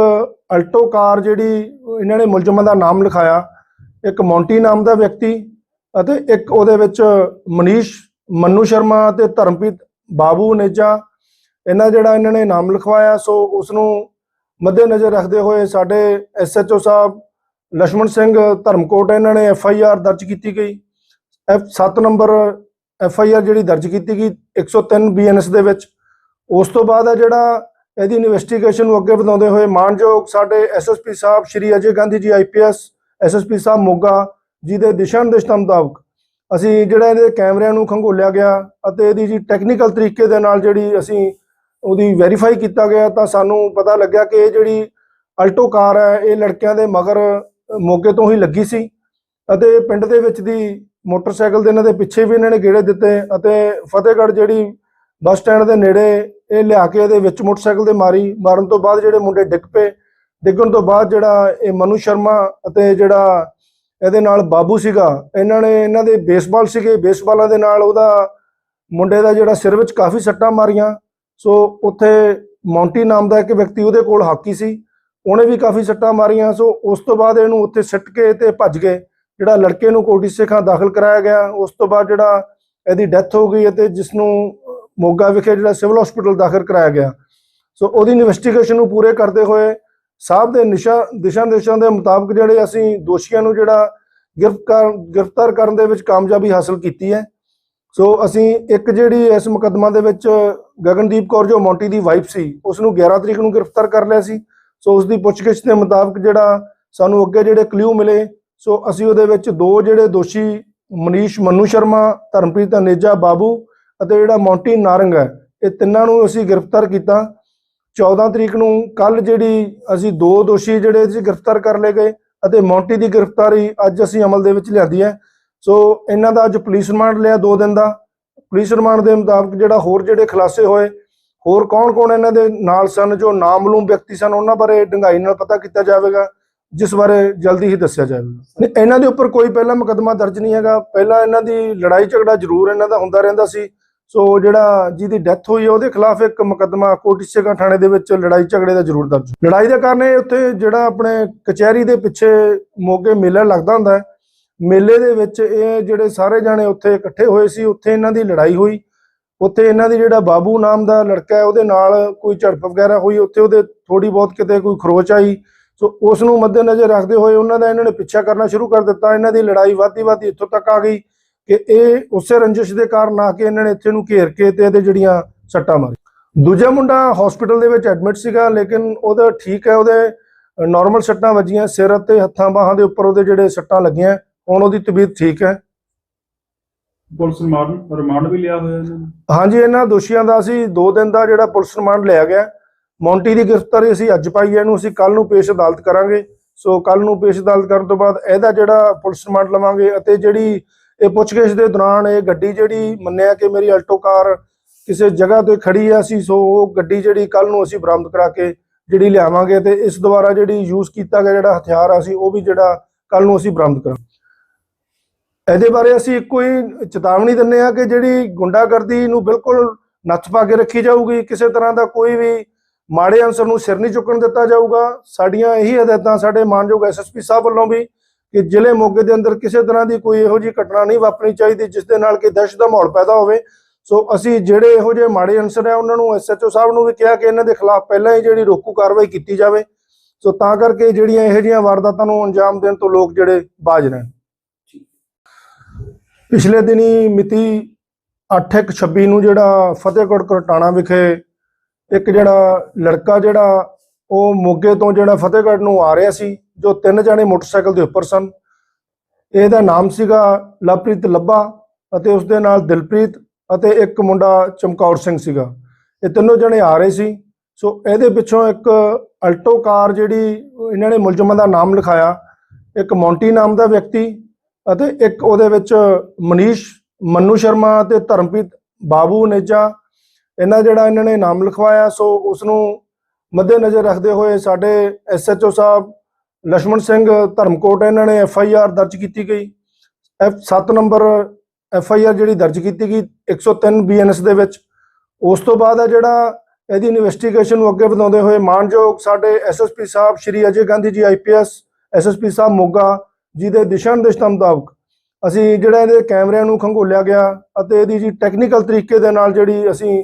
ਅਲਟੋ ਕਾਰ ਜਿਹੜੀ ਇਹਨਾਂ ਨੇ ਮੁਲਜ਼ਮਾਂ ਦਾ ਨਾਮ ਲਿਖਾਇਆ, ਇੱਕ ਮੌਂਟੀ ਨਾਮ ਦਾ ਵਿਅਕਤੀ ਅਤੇ ਇੱਕ ਉਹਦੇ ਵਿੱਚ ਮਨੀਸ਼, ਮੰਨੂ ਸ਼ਰਮਾ ਤੇ ਧਰਮਪ੍ਰੀਤ ਬਾਬੂ ਨੇਜਾ, ਇਹਨਾਂ ਜਿਹੜਾ ਇਹਨਾਂ ਨੇ ਨਾਮ ਲਿਖਵਾਇਆ, ਸੋ ਉਸ ਨੂੰ ਮੱਦੇ ਨਜ਼ਰ ਰੱਖਦੇ ਹੋਏ ਸਾਡੇ ਐਸਐਚਓ ਸਾਹਿਬ ਲక్ష్మణ ਸਿੰਘ ਧਰਮਕੋਟ, ਇਹਨਾਂ ਨੇ ਐਫ ਆਈ ਆਰ ਦਰਜ ਕੀਤੀ ਗਈ। F 7 number F I R ਜਿਹੜੀ ਦਰਜ ਕੀਤੀ ਗਈ 103 ਬੀਐਨਐਸ ਦੇ ਵਿੱਚ। ਉਸ ਤੋਂ ਬਾਅਦ ਹੈ ਜਿਹੜਾ ਇਹਦੀ ਇਨਵੈਸਟੀਗੇਸ਼ਨ ਨੂੰ ਅੱਗੇ ਵਧਾਉਂਦੇ ਹੋਏ ਮਾਨਯੋਗ ਸਾਡੇ ਐਸਐਸਪੀ ਸਾਹਿਬ, ਸ਼੍ਰੀ ਅਜੇ ਗਾਂਧੀ ਜੀ ਆਈਪੀਐਸ ਐਸਐਸਪੀ ਸਾਹਿਬ ਮੋਗਾ ਜਿਹਦੇ ਦਿਸ਼ਾ ਨਿਰਦੇਸ਼ਾਂ ਮੁਤਾਬਕ ਅਸੀਂ ਜਿਹੜਾ ਇਹਦੇ ਕੈਮਰਿਆਂ ਨੂੰ ਖੰਗੋਲਿਆ ਗਿਆ ਅਤੇ ਇਹਦੀ ਜੀ ਟੈਕਨੀਕਲ ਤਰੀਕੇ ਦੇ ਨਾਲ ਜਿਹੜੀ ਅਸੀਂ ਉਹਦੀ ਵੈਰੀਫਾਈ ਕੀਤਾ ਗਿਆ ਤਾਂ ਸਾਨੂੰ ਪਤਾ ਲੱਗਿਆ ਕਿ ਇਹ ਜਿਹੜੀ ਅਲਟੋ ਕਾਰ ਹੈ, ਇਹ ਲੜਕਿਆਂ ਦੇ ਮਗਰ ਮੋਗੇ ਤੋਂ ਹੀ ਲੱਗੀ ਸੀ ਅਤੇ ਪਿੰਡ ਦੇ ਵਿੱਚ ਦੀ ਮੋਟਰਸਾਈਕਲ ਦੇ ਇਹਨਾਂ ਦੇ ਪਿੱਛੇ ਵੀ ਇਹਨਾਂ ਨੇ ਗੇੜੇ ਦਿੱਤੇ ਅਤੇ ਫਤਿਹਗੜ੍ਹ ਜਿਹੜੀ ਬੱਸ ਸਟੈਂਡ ਦੇ ਨੇੜੇ ਇਹ ਲਿਆ ਕੇ ਇਹਦੇ ਵਿੱਚ ਮੋਟਰਸਾਈਕਲ ਦੇ ਮਾਰੀ, ਮਾਰਨ ਤੋਂ ਬਾਅਦ ਜਿਹੜੇ ਮੁੰਡੇ ਡਿੱਗ ਪਏ, ਡਿੱਗਣ ਤੋਂ ਬਾਅਦ ਜਿਹੜਾ ਇਹ ਮਨੂ ਸ਼ਰਮਾ ਅਤੇ ਜਿਹੜਾ ਇਹਦੇ ਨਾਲ ਬਾਬੂ ਸੀਗਾ, ਇਹਨਾਂ ਨੇ ਇਹਨਾਂ ਦੇ ਬੇਸਬਾਲ ਸੀਗੇ, ਬੇਸਬਾਲਾਂ ਦੇ ਨਾਲ ਉਹਦਾ ਮੁੰਡੇ ਦਾ ਜਿਹੜਾ ਸਿਰ ਵਿੱਚ ਕਾਫੀ ਸੱਟਾਂ ਮਾਰੀਆਂ, ਸੋ ਉੱਥੇ ਮੌਂਟੀ ਨਾਮ ਦਾ ਇੱਕ ਵਿਅਕਤੀ ਉਹਦੇ ਕੋਲ ਹਾਕੀ ਸੀ, ਉਹਨੇ ਵੀ ਕਾਫੀ ਸੱਟਾਂ ਮਾਰੀਆਂ, ਸੋ ਉਸ ਤੋਂ ਬਾਅਦ ਇਹਨੂੰ ਉੱਥੇ ਸਿੱਟ ਕੇ ਤੇ ਭੱਜ ਗਏ, ਜਿਹੜਾ ਲੜਕੇ ਨੂੰ ਕੋਟੀ ਸਿੱਖਾਂ ਦਾਖਲ ਕਰਾਇਆ ਗਿਆ, ਉਸ ਤੋਂ ਬਾਅਦ ਜਿਹੜਾ ਇਹਦੀ ਡੈਥ ਹੋ ਗਈ ਅਤੇ ਜਿਸ ਨੂੰ ਮੋਗਾ ਵਿਖੇ ਜਿਹੜਾ ਸਿਵਲ ਹਸਪੀਟਲ ਦਾਖਲ ਕਰਾਇਆ ਗਿਆ, ਸੋ ਉਹਦੀ ਇਨਵੈਸਟੀਗੇਸ਼ਨ ਨੂੰ ਪੂਰੇ ਕਰਦੇ ਹੋਏ ਸਾਹਿਬ ਦੇ ਨਿਸ਼ਾ ਦਿਸ਼ਾ ਨਿਰਦੇਸ਼ਾਂ ਦੇ ਮੁਤਾਬਕ ਜਿਹੜੇ ਅਸੀਂ ਦੋਸ਼ੀਆਂ ਨੂੰ ਜਿਹੜਾ ਗ੍ਰਿਫਤਾਰ ਗ੍ਰਿਫਤਾਰ ਕਰਨ ਦੇ ਵਿੱਚ ਕਾਮਯਾਬੀ ਹਾਸਲ ਕੀਤੀ ਹੈ। ਸੋ ਅਸੀਂ ਇੱਕ ਜਿਹੜੀ ਇਸ ਮੁਕੱਦਮਾ ਦੇ ਵਿੱਚ ਗਗਨਦੀਪ ਕੌਰ, ਜੋ ਮੌਂਟੀ ਦੀ ਵਾਈਫ ਸੀ ਉਸ ਨੂੰ 11 ਤਰੀਕ ਨੂੰ ਗ੍ਰਿਫਤਾਰ ਕਰ ਲਿਆ ਸੀ। ਸੋ ਉਸ ਦੀ ਪੁੱਛਗਿੱਛ ਦੇ ਮੁਤਾਬਕ ਜਿਹੜਾ ਸਾਨੂੰ ਅੱਗੇ ਜਿਹੜੇ ਕਲੂ ਮਿਲੇ, ਸੋ ਅਸੀਂ ਉਹਦੇ ਵਿੱਚ ਦੋ ਜਿਹੜੇ ਦੋਸ਼ੀ, ਮਨੀਸ਼ ਮੰਨੂ ਸ਼ਰਮਾ, ਧਰਮਪ੍ਰੀਤ ਅਨੇਜਾ ਬਾਬੂ ਅਤੇ ਜਿਹੜਾ ਮੌਂਟੀ ਨਾਰੰਗ ਹੈ, ਇਹ ਤਿੰਨਾਂ ਨੂੰ ਅਸੀਂ ਗ੍ਰਿਫਤਾਰ ਕੀਤਾ। 14 ਤਰੀਕ ਨੂੰ ਕੱਲ ਜਿਹੜੀ ਅਸੀਂ ਦੋ ਦੋਸ਼ੀ ਜਿਹੜੇ ਸੀ ਗ੍ਰਿਫਤਾਰ ਕਰ ਲਏ ਗਏ ਅਤੇ ਮੌਂਟੀ ਦੀ ਗ੍ਰਿਫਤਾਰੀ ਅੱਜ ਅਸੀਂ ਅਮਲ ਦੇ ਵਿੱਚ ਲਿਆਂਦੀ ਹੈ। ਸੋ ਇਹਨਾਂ ਦਾ ਅੱਜ ਪੁਲਿਸ ਰਿਮਾਂਡ ਲਿਆ 2 ਦਿਨ ਦਾ। ਪੁਲਿਸ ਰਿਮਾਂਡ ਦੇ ਮੁਤਾਬਕ ਜਿਹੜਾ ਹੋਰ ਜਿਹੜੇ ਖੁਲਾਸੇ ਹੋਏ, ਹੋਰ ਕੌਣ-ਕੌਣ ਇਹਨਾਂ ਦੇ ਨਾਲ ਸਨ, ਜੋ ਨਾਮਲੂਮ ਵਿਅਕਤੀ ਸਨ, ਉਹਨਾਂ ਬਾਰੇ ਡੰਗਾਈ ਨਾਲ ਪਤਾ ਕੀਤਾ ਜਾਵੇਗਾ, ਜਿਸ ਬਾਰੇ ਜਲਦੀ ਹੀ ਦੱਸਿਆ ਜਾਵੇਗਾ। ਇਹਨਾਂ ਦੇ ਉੱਪਰ ਕੋਈ ਪਹਿਲਾਂ ਮੁਕੱਦਮਾ ਦਰਜ ਨਹੀਂ ਹੈਗਾ। ਪਹਿਲਾਂ ਇਹਨਾਂ ਦੀ ਲੜਾਈ ਝਗੜਾ ਜ਼ਰੂਰ ਇਹਨਾਂ ਦਾ ਹੁੰਦਾ ਰਹਿੰਦਾ ਸੀ। ਸੋ ਜਿਹੜਾ ਜਿਹਦੀ ਡੈਥ ਹੋਈ ਹੈ ਉਹਦੇ ਖਿਲਾਫ ਇੱਕ ਮੁਕੱਦਮਾ ਕੋਟੀ ਥਾਣੇ ਦੇ ਵਿੱਚ ਲੜਾਈ ਝਗੜੇ ਦਾ ਜ਼ਰੂਰ ਦਰਜ। ਲੜਾਈ ਦੇ ਕਾਰਨ ਇਹ ਉੱਥੇ ਜਿਹੜਾ ਆਪਣੇ ਕਚਹਿਰੀ ਦੇ ਪਿੱਛੇ ਮੋਗੇ ਮੇਲਾ ਲੱਗਦਾ ਹੁੰਦਾ ਹੈ, ਮੇਲੇ ਦੇ ਵਿੱਚ ਇਹ ਜਿਹੜੇ ਸਾਰੇ ਜਾਣੇ ਉੱਥੇ ਇਕੱਠੇ ਹੋਏ ਸੀ, ਉੱਥੇ ਇਹਨਾਂ ਦੀ ਲੜਾਈ ਹੋਈ। ਉੱਥੇ ਇਹਨਾਂ ਦੀ ਜਿਹੜਾ ਬਾਬੂ ਨਾਮ ਦਾ ਲੜਕਾ ਹੈ, ਉਹਦੇ ਨਾਲ ਕੋਈ ਝੜਪ ਵਗੈਰਾ ਹੋਈ, ਉੱਥੇ ਉਹਦੇ ਥੋੜੀ ਬਹੁਤ ਕਿਤੇ ਕੋਈ ਖਰੋਚ ਆਈ। ਸੋ ਉਸ ਨੂੰ ਮੱਦੇਨਜ਼ਰ ਰੱਖਦੇ ਹੋਏ ਉਹਨਾਂ ਦਾ ਇਹਨਾਂ ਨੇ ਪਿੱਛਾ ਕਰਨਾ ਸ਼ੁਰੂ ਕਰ ਦਿੱਤਾ, ਇਹਨਾਂ ਦੀ ਲੜਾਈ ਵੱਧਦੀ ਵੱਧਦੀ ਇੱਥੋਂ ਤੱਕ ਆ ਗਈ। ਕਿ ਇਹ ਉਸੇ ਰੰਜਿਸ਼ ਦੇ ਕਾਰਨ ਆ ਕੇ ਇਹਨਾਂ ਨੇ ਇੱਥੇ ਨੂੰ ਘੇਰ ਕੇ ਤੇ ਇਹਦੇ ਜਿਹੜੀਆਂ ਸੱਟਾਂ ਮਾਰੀ ਦੂਜਾ ਮੁੰਡਾ ਹਸਪੀਟਲ ਦੇ ਵਿੱਚ ਐਡਮਿਟ ਸੀਗਾ ਲੇਕਿਨ ਉਹਦਾ ਠੀਕ ਹੈ ਉਹਦੇ ਨਾਰਮਲ ਸੱਟਾਂ ਵੱਜੀਆਂ ਸਿਰ ਅਤੇ ਹੱਥਾਂ ਬਾਹਾਂ ਦੇ ਉੱਪਰ ਉਹਦੇ ਜਿਹੜੇ ਸੱਟਾਂ ਲੱਗੀਆਂ ਹੁਣ ਉਹਦੀ ਤਬੀਅਤ ਠੀਕ ਹੈ। ਪੁਲਿਸ ਰਿਮਾਂਡ ਰਿਮਾਂਡ ਵੀ ਲਿਆ ਹੋਇਆ ਇਹਨਾਂ ਨੇ? ਹਾਂਜੀ ਇਹਨਾਂ ਦੋਸ਼ੀਆਂ ਦਾ ਅਸੀਂ 2 ਦਿਨ ਦਾ ਜਿਹੜਾ ਪੁਲਿਸ ਰਿਮਾਂਡ ਲਿਆ ਗਿਆ। ਮੌਂਟੀ ਦੀ ਗ੍ਰਿਫਤਾਰੀ ਅਸੀਂ ਅੱਜ ਪਾਈ ਹੈ ਇਹਨੂੰ ਅਸੀਂ ਕੱਲ ਨੂੰ ਪੇਸ਼ ਅਦਾਲਤ ਕਰਾਂਗੇ। ਸੋ ਕੱਲ ਨੂੰ ਪੇਸ਼ ਅਦਾਲਤ ਕਰਨ ਤੋਂ ਬਾਅਦ ਇਹਦਾ ਜਿਹੜਾ ਪੁਲਿਸ ਰਿਮਾਂਡ ਲਵਾਂਗੇ ਅਤੇ ਜਿਹੜੀ ਇਹ ਪੁੱਛਗਿੱਛ ਦੇ ਦੌਰਾਨ ਇਹ ਗੱਡੀ ਜਿਹੜੀ ਮੰਨਿਆ ਕਿ ਮੇਰੀ ਅਲਟੋ ਕਾਰ ਕਿਸੇ ਜਗ੍ਹਾ ਤੇ ਖੜੀ ਹੈ ਅਸੀਂ ਸੋ ਉਹ ਗੱਡੀ ਜਿਹੜੀ ਕੱਲ ਨੂੰ ਅਸੀਂ ਬਰਾਮਦ ਕਰਾ ਕੇ ਜਿਹੜੀ ਲਿਆਵਾਂਗੇ ਤੇ ਇਸ ਦੁਆਰਾ ਜਿਹੜੀ ਯੂਜ਼ ਕੀਤਾ ਗਿਆ ਜਿਹੜਾ ਹਥਿਆਰ ਆ ਸੀ, ਉਹ ਵੀ ਜਿਹੜਾ ਕੱਲ ਨੂੰ ਅਸੀਂ ਬਰਾਮਦ ਕਰਾਂ ਇਹਦੇ ਬਾਰੇ ਅਸੀਂ ਇੱਕੋ ਹੀ ਚੇਤਾਵਨੀ ਦਿੰਦੇ ਆ ਕਿ ਜਿਹੜੀ ਗੁੰਡਾਗਰਦੀ ਨੂੰ ਬਿਲਕੁਲ ਨੱਥ ਪਾ ਕੇ ਰੱਖੀ ਜਾਊਗੀ, ਕਿਸੇ ਤਰ੍ਹਾਂ ਦਾ ਕੋਈ ਵੀ ਮਾੜੇ ਅਨਸਰ ਨੂੰ ਸਿਰ ਨਹੀਂ ਚੁੱਕਣ ਦਿੱਤਾ ਜਾਊਗਾ। ਸਾਡੀਆਂ ਇਹੀ ਹਦਾਇਤਾਂ ਸਾਡੇ ਮਾਨਯੋਗ ਐਸਐਸਪੀ ਸਾਹਿਬ ਵੱਲੋਂ ਵੀ ਕਿ ਜ਼ਿਲ੍ਹੇ ਮੋਗੇ ਦੇ ਅੰਦਰ ਕਿਸੇ ਤਰ੍ਹਾਂ ਦੀ ਕੋਈ ਇਹੋ ਜਿਹੀ ਘਟਨਾ ਨਹੀਂ ਵਾਪਰਨੀ ਚਾਹੀਦੀ ਜਿਸ ਦੇ ਨਾਲ ਕਿ ਦਹਿਸ਼ਤ ਦਾ ਮਾਹੌਲ ਪੈਦਾ ਹੋਵੇ। ਸੋ ਅਸੀਂ ਜਿਹੜੇ ਇਹੋ ਜਿਹੇ ਮਾੜੇ ਅਨਸਰ ਹੈ ਉਹਨਾਂ ਨੂੰ ਐਸਐਚਓ ਸਾਹਿਬ ਨੂੰ ਵੀ ਕਿਹਾ ਕਿ ਇਹਨਾਂ ਦੇ ਖਿਲਾਫ ਪਹਿਲਾਂ ਹੀ ਜਿਹੜੀ ਰੋਕੂ ਕਾਰਵਾਈ ਕੀਤੀ ਜਾਵੇ। ਸੋ ਤਾਂ ਕਰਕੇ ਜਿਹੜੀਆਂ ਇਹੋ ਜਿਹੀਆਂ ਵਾਰਦਾਤਾਂ ਨੂੰ ਅੰਜਾਮ ਦੇਣ ਤੋਂ ਲੋਕ ਜਿਹੜੇ ਬਾਜ ਰਹਿਣ। ਪਿਛਲੇ ਦਿਨੀ ਮਿਤੀ 8/1/26 ਨੂੰ ਜਿਹੜਾ ਫਤਿਹਗੜ੍ਹ ਕਰਟਾਣਾ ਵਿਖੇ ਇੱਕ ਜਿਹੜਾ ਲੜਕਾ ਜਿਹੜਾ ਉਹ ਮੋਗੇ ਤੋਂ ਜਿਹੜਾ ਫਤਿਹਗੜ੍ਹ ਨੂੰ ਆ ਰਿਹਾ ਸੀ ਜੋ ਤਿੰਨ ਜਣੇ ਮੋਟਰਸਾਈਕਲ ਦੇ ਉੱਪਰ ਸਨ। ਇਹਦਾ ਨਾਮ ਸੀਗਾ ਲਵਪ੍ਰੀਤ ਲੱਭਾ ਅਤੇ ਉਸ ਦੇ ਨਾਲ ਦਿਲਪ੍ਰੀਤ ਅਤੇ ਇੱਕ ਮੁੰਡਾ ਚਮਕੌਰ ਸਿੰਘ ਸੀਗਾ। ਇਹ ਤਿੰਨੋਂ ਜਣੇ ਆ ਰਹੇ ਸੀ। ਸੋ ਇਹਦੇ ਪਿੱਛੋਂ ਇੱਕ ਅਲਟੋ ਕਾਰ ਜਿਹੜੀ ਇਹਨਾਂ ਨੇ ਮੁਲਜ਼ਮਾਂ ਦਾ ਨਾਮ ਲਿਖਾਇਆ, ਇੱਕ ਮੌਂਟੀ ਨਾਮ ਦਾ ਵਿਅਕਤੀ ਅਤੇ ਇੱਕ ਉਹਦੇ ਵਿੱਚ ਮਨੀਸ਼, ਮੰਨੂ ਸ਼ਰਮਾ ਅਤੇ ਧਰਮਪ੍ਰੀਤ ਬਾਬੂ ਨੇਜਾ। ਇਹਨਾਂ ਜਿਹੜਾ ਇਹਨਾਂ ਨੇ ਨਾਮ ਲਿਖਵਾਇਆ, ਸੋ ਉਸ ਨੂੰ ਮੱਦੇਨਜ਼ਰ ਰੱਖਦੇ ਹੋਏ ਸਾਡੇ ਐਸਐਚਓ ਸਾਹਿਬ ਲਸ਼ਮਣ ਸਿੰਘ ਧਰਮਕੋਟ ਇਹਨਾਂ ਨੇ ਐਫ ਆਈ ਆਰ ਦਰਜ ਕੀਤੀ ਗਈ। F 7 number F I R ਜਿਹੜੀ ਦਰਜ ਕੀਤੀ ਗਈ 103 ਬੀ ਐਨ ਐਸ ਦੇ ਵਿੱਚ। ਉਸ ਤੋਂ ਬਾਅਦ ਆ ਜਿਹੜਾ ਇਹਦੀ ਇਨਵੈਸਟੀਗੇਸ਼ਨ ਨੂੰ ਅੱਗੇ ਵਧਾਉਂਦੇ ਹੋਏ ਮਾਨਯੋਗ ਸਾਡੇ ਐਸਐਸਪੀ ਸਾਹਿਬ ਸ਼੍ਰੀ ਅਜੇ ਗਾਂਧੀ ਜੀ ਆਈਪੀਐਸ ਪੀ ਸਾਹਿਬ ਮੋਗਾ ਜੀ ਦੇ ਦਿਸ਼ਾ ਨਿਰਦੇਸ਼ਾਂ ਮੁਤਾਬਕ ਅਸੀਂ ਜਿਹੜਾ ਇਹਦੇ ਕੈਮਰਿਆਂ ਨੂੰ ਖੰਗੋਲਿਆ ਗਿਆ ਅਤੇ ਇਹਦੀ ਜੀ ਟੈਕਨੀਕਲ ਤਰੀਕੇ ਦੇ ਨਾਲ ਜਿਹੜੀ ਅਸੀਂ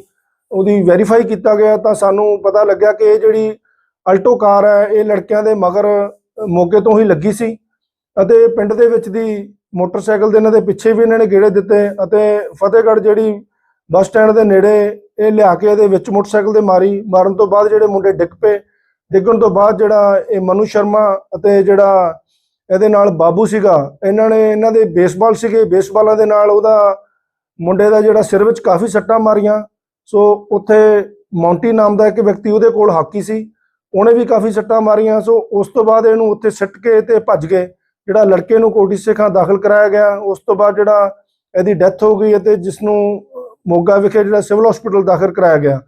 ਉਹਦੀ ਵੈਰੀਫਾਈ ਕੀਤਾ ਗਿਆ ਤਾਂ ਸਾਨੂੰ ਪਤਾ ਲੱਗਿਆ ਕਿ ਇਹ ਜਿਹੜੀ ਅਲਟੋ ਕਾਰ ਹੈ, ਇਹ ਲੜਕਿਆਂ ਦੇ ਮਗਰ ਮੌਕੇ ਤੋਂ ਹੀ ਲੱਗੀ ਸੀ ਅਤੇ ਪਿੰਡ ਦੇ ਵਿੱਚ ਦੀ ਮੋਟਰਸਾਈਕਲ ਦੇ ਇਹਨਾਂ ਦੇ ਪਿੱਛੇ ਵੀ ਇਹਨਾਂ ਨੇ ਗੇੜੇ ਦਿੱਤੇ ਅਤੇ ਫਤਿਹਗੜ੍ਹ ਜਿਹੜੀ ਬੱਸ ਸਟੈਂਡ ਦੇ ਨੇੜੇ ਇਹ ਲਿਆ ਕੇ ਇਹਦੇ ਵਿੱਚ ਮੋਟਰਸਾਈਕਲ ਤੇ ਮਾਰੀ, ਮਾਰਨ ਤੋਂ ਬਾਅਦ ਜਿਹੜੇ ਮੁੰਡੇ ਡਿੱਗ ਪਏ, ਡਿੱਗਣ ਤੋਂ ਬਾਅਦ ਜਿਹੜਾ ਇਹ ਮਨੂ ਸ਼ਰਮਾ ਅਤੇ ਜਿਹੜਾ ਇਹਦੇ ਨਾਲ ਬਾਬੂ ਸੀਗਾ, ਇਹਨਾਂ ਨੇ ਇਹਨਾਂ ਦੇ ਬੇਸਬਾਲ ਸੀਗੇ, ਬੇਸਬਾਲਾਂ ਦੇ ਨਾਲ ਉਹਦਾ ਮੁੰਡੇ ਦਾ ਜਿਹੜਾ ਸਿਰ ਵਿੱਚ ਕਾਫੀ ਸੱਟਾਂ ਮਾਰੀਆਂ, ਸੋ ਉੱਥੇ ਮੌਂਟੀ ਨਾਮ ਦਾ ਇੱਕ ਵਿਅਕਤੀ ਉਹਦੇ ਕੋਲ ਹਾਕੀ ਸੀ ਉਹਨੇ ਵੀ ਕਾਫੀ ਸੱਟਾਂ ਮਾਰੀਆਂ, ਸੋ ਉਸ ਤੋਂ ਬਾਅਦ ਇਹਨੂੰ ਉੱਥੇ ਸਿੱਟ ਕੇ ਤੇ ਭੱਜ ਗਏ। ਜਿਹੜਾ ਲੜਕੇ ਨੂੰ ਕੋਟੀ ਸੇਖਾਂ ਦਾਖਲ ਕਰਾਇਆ ਗਿਆ, ਉਸ ਤੋਂ ਬਾਅਦ ਜਿਹੜਾ ਇਹਦੀ ਡੈਥ ਹੋ ਗਈ ਅਤੇ ਜਿਸ ਨੂੰ ਮੋਗਾ ਵਿਖੇ ਜਿਹੜਾ ਸਿਵਲ ਹਸਪੀਟਲ ਦਾਖਲ ਕਰਾਇਆ ਗਿਆ।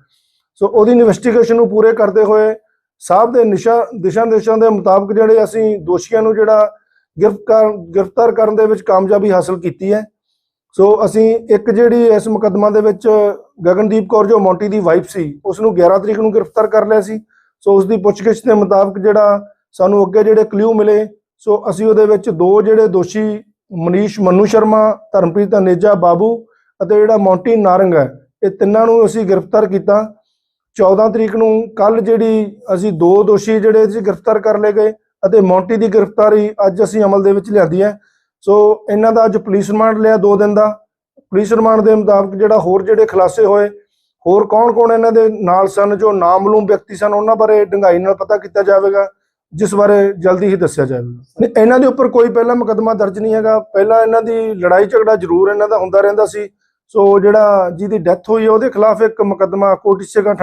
ਸੋ ਉਹਦੀ ਇਨਵੈਸਟੀਗੇਸ਼ਨ ਨੂੰ ਪੂਰੇ ਕਰਦੇ ਹੋਏ ਸਾਹਿਬ ਦੇ ਨਿਸ਼ਾ, ਦਿਸ਼ਾ ਨਿਰਦੇਸ਼ਾਂ ਦੇ ਮੁਤਾਬਕ ਜਿਹੜੇ ਅਸੀਂ ਦੋਸ਼ੀਆਂ ਨੂੰ ਜਿਹੜਾ ਗ੍ਰਿਫਤਾਰ ਗ੍ਰਿਫਤਾਰ ਕਰਨ ਦੇ ਵਿੱਚ ਕਾਮਯਾਬੀ ਹਾਸਲ ਕੀਤੀ ਹੈ। ਸੋ ਅਸੀਂ ਇੱਕ ਜਿਹੜੀ ਇਸ ਮੁਕੱਦਮਾ ਦੇ ਵਿੱਚ ਗਗਨਦੀਪ ਕੌਰ, ਜੋ ਮੌਂਟੀ ਦੀ ਵਾਈਫ ਸੀ ਉਸ ਨੂੰ 11 ਤਰੀਕ ਨੂੰ ਗ੍ਰਿਫਤਾਰ ਕਰ ਲਿਆ ਸੀ। ਸੋ ਉਸ ਦੀ ਪੁੱਛਗਿੱਛ ਦੇ ਮੁਤਾਬਕ ਜਿਹੜਾ ਸਾਨੂੰ ਅੱਗੇ ਜਿਹੜੇ ਕਲੂ ਮਿਲੇ, ਸੋ ਅਸੀਂ ਉਹਦੇ ਵਿੱਚ ਦੋ ਜਿਹੜੇ ਦੋਸ਼ੀ, ਮਨੀਸ਼ ਮੰਨੂ ਸ਼ਰਮਾ, ਧਰਮਪ੍ਰੀਤ ਅਨੇਜਾ ਬਾਬੂ ਅਤੇ ਜਿਹੜਾ ਮੌਂਟੀ ਨਾਰੰਗ ਹੈ, ਇਹ ਤਿੰਨਾਂ ਨੂੰ ਅਸੀਂ ਗ੍ਰਿਫਤਾਰ ਕੀਤਾ। 14 ਤਰੀਕ ਨੂੰ ਕੱਲ ਜਿਹੜੀ ਅਸੀਂ ਦੋ ਦੋਸ਼ੀ ਜਿਹੜੇ ਸੀ ਗ੍ਰਿਫਤਾਰ ਕਰ ਲਏ ਗਏ ਅਤੇ ਮੌਂਟੀ ਦੀ ਗ੍ਰਿਫਤਾਰੀ ਅੱਜ ਅਸੀਂ ਅਮਲ ਦੇ ਵਿੱਚ ਲਿਆਂਦੀ ਹੈ। ਸੋ ਇਹਨਾਂ ਦਾ ਅੱਜ ਪੁਲਿਸ ਰਿਮਾਂਡ ਲਿਆ 2 ਦਿਨ ਦਾ। ਪੁਲਿਸ ਰਿਮਾਂਡ ਦੇ ਮੁਤਾਬਕ ਜਿਹੜਾ ਹੋਰ ਜਿਹੜੇ ਖੁਲਾਸੇ ਹੋਏ ਹੋਰ ਕੌਣ-ਕੌਣ ਇਹਨਾਂ ਦੇ ਨਾਲ ਸਨ ਜੋ ਨਾਮਲੂਮ ਵਿਅਕਤੀ ਸਨ, ਉਹਨਾਂ ਬਾਰੇ ਡੰਗਾਈ ਨਾਲ ਪਤਾ ਕੀਤਾ ਜਾਵੇਗਾ, ਜਿਸ ਬਾਰੇ ਜਲਦੀ ਹੀ ਦੱਸਿਆ ਜਾਵੇਗਾ। ਇਹਨਾਂ ਦੇ ਉੱਪਰ ਕੋਈ ਪਹਿਲਾ ਮੁਕੱਦਮਾ ਦਰਜ ਨਹੀਂ ਹੈਗਾ। ਪਹਿਲਾਂ ਇਹਨਾਂ ਦੀ ਲੜਾਈ ਝਗੜਾ ਜ਼ਰੂਰ ਇਹਨਾਂ ਦਾ ਹੁੰਦਾ ਰਹਿੰਦਾ ਸੀ। ਸੋ ਜਿਹੜਾ ਜਿਹਦੀ ਡੈਥ ਹੋਈ ਹੈ, ਉਹਦੇ ਖਿਲਾਫ ਇੱਕ ਮੁਕੱਦਮਾ ਕੋਟਿਸ਼ੇਗਾ ਥਾਣੇ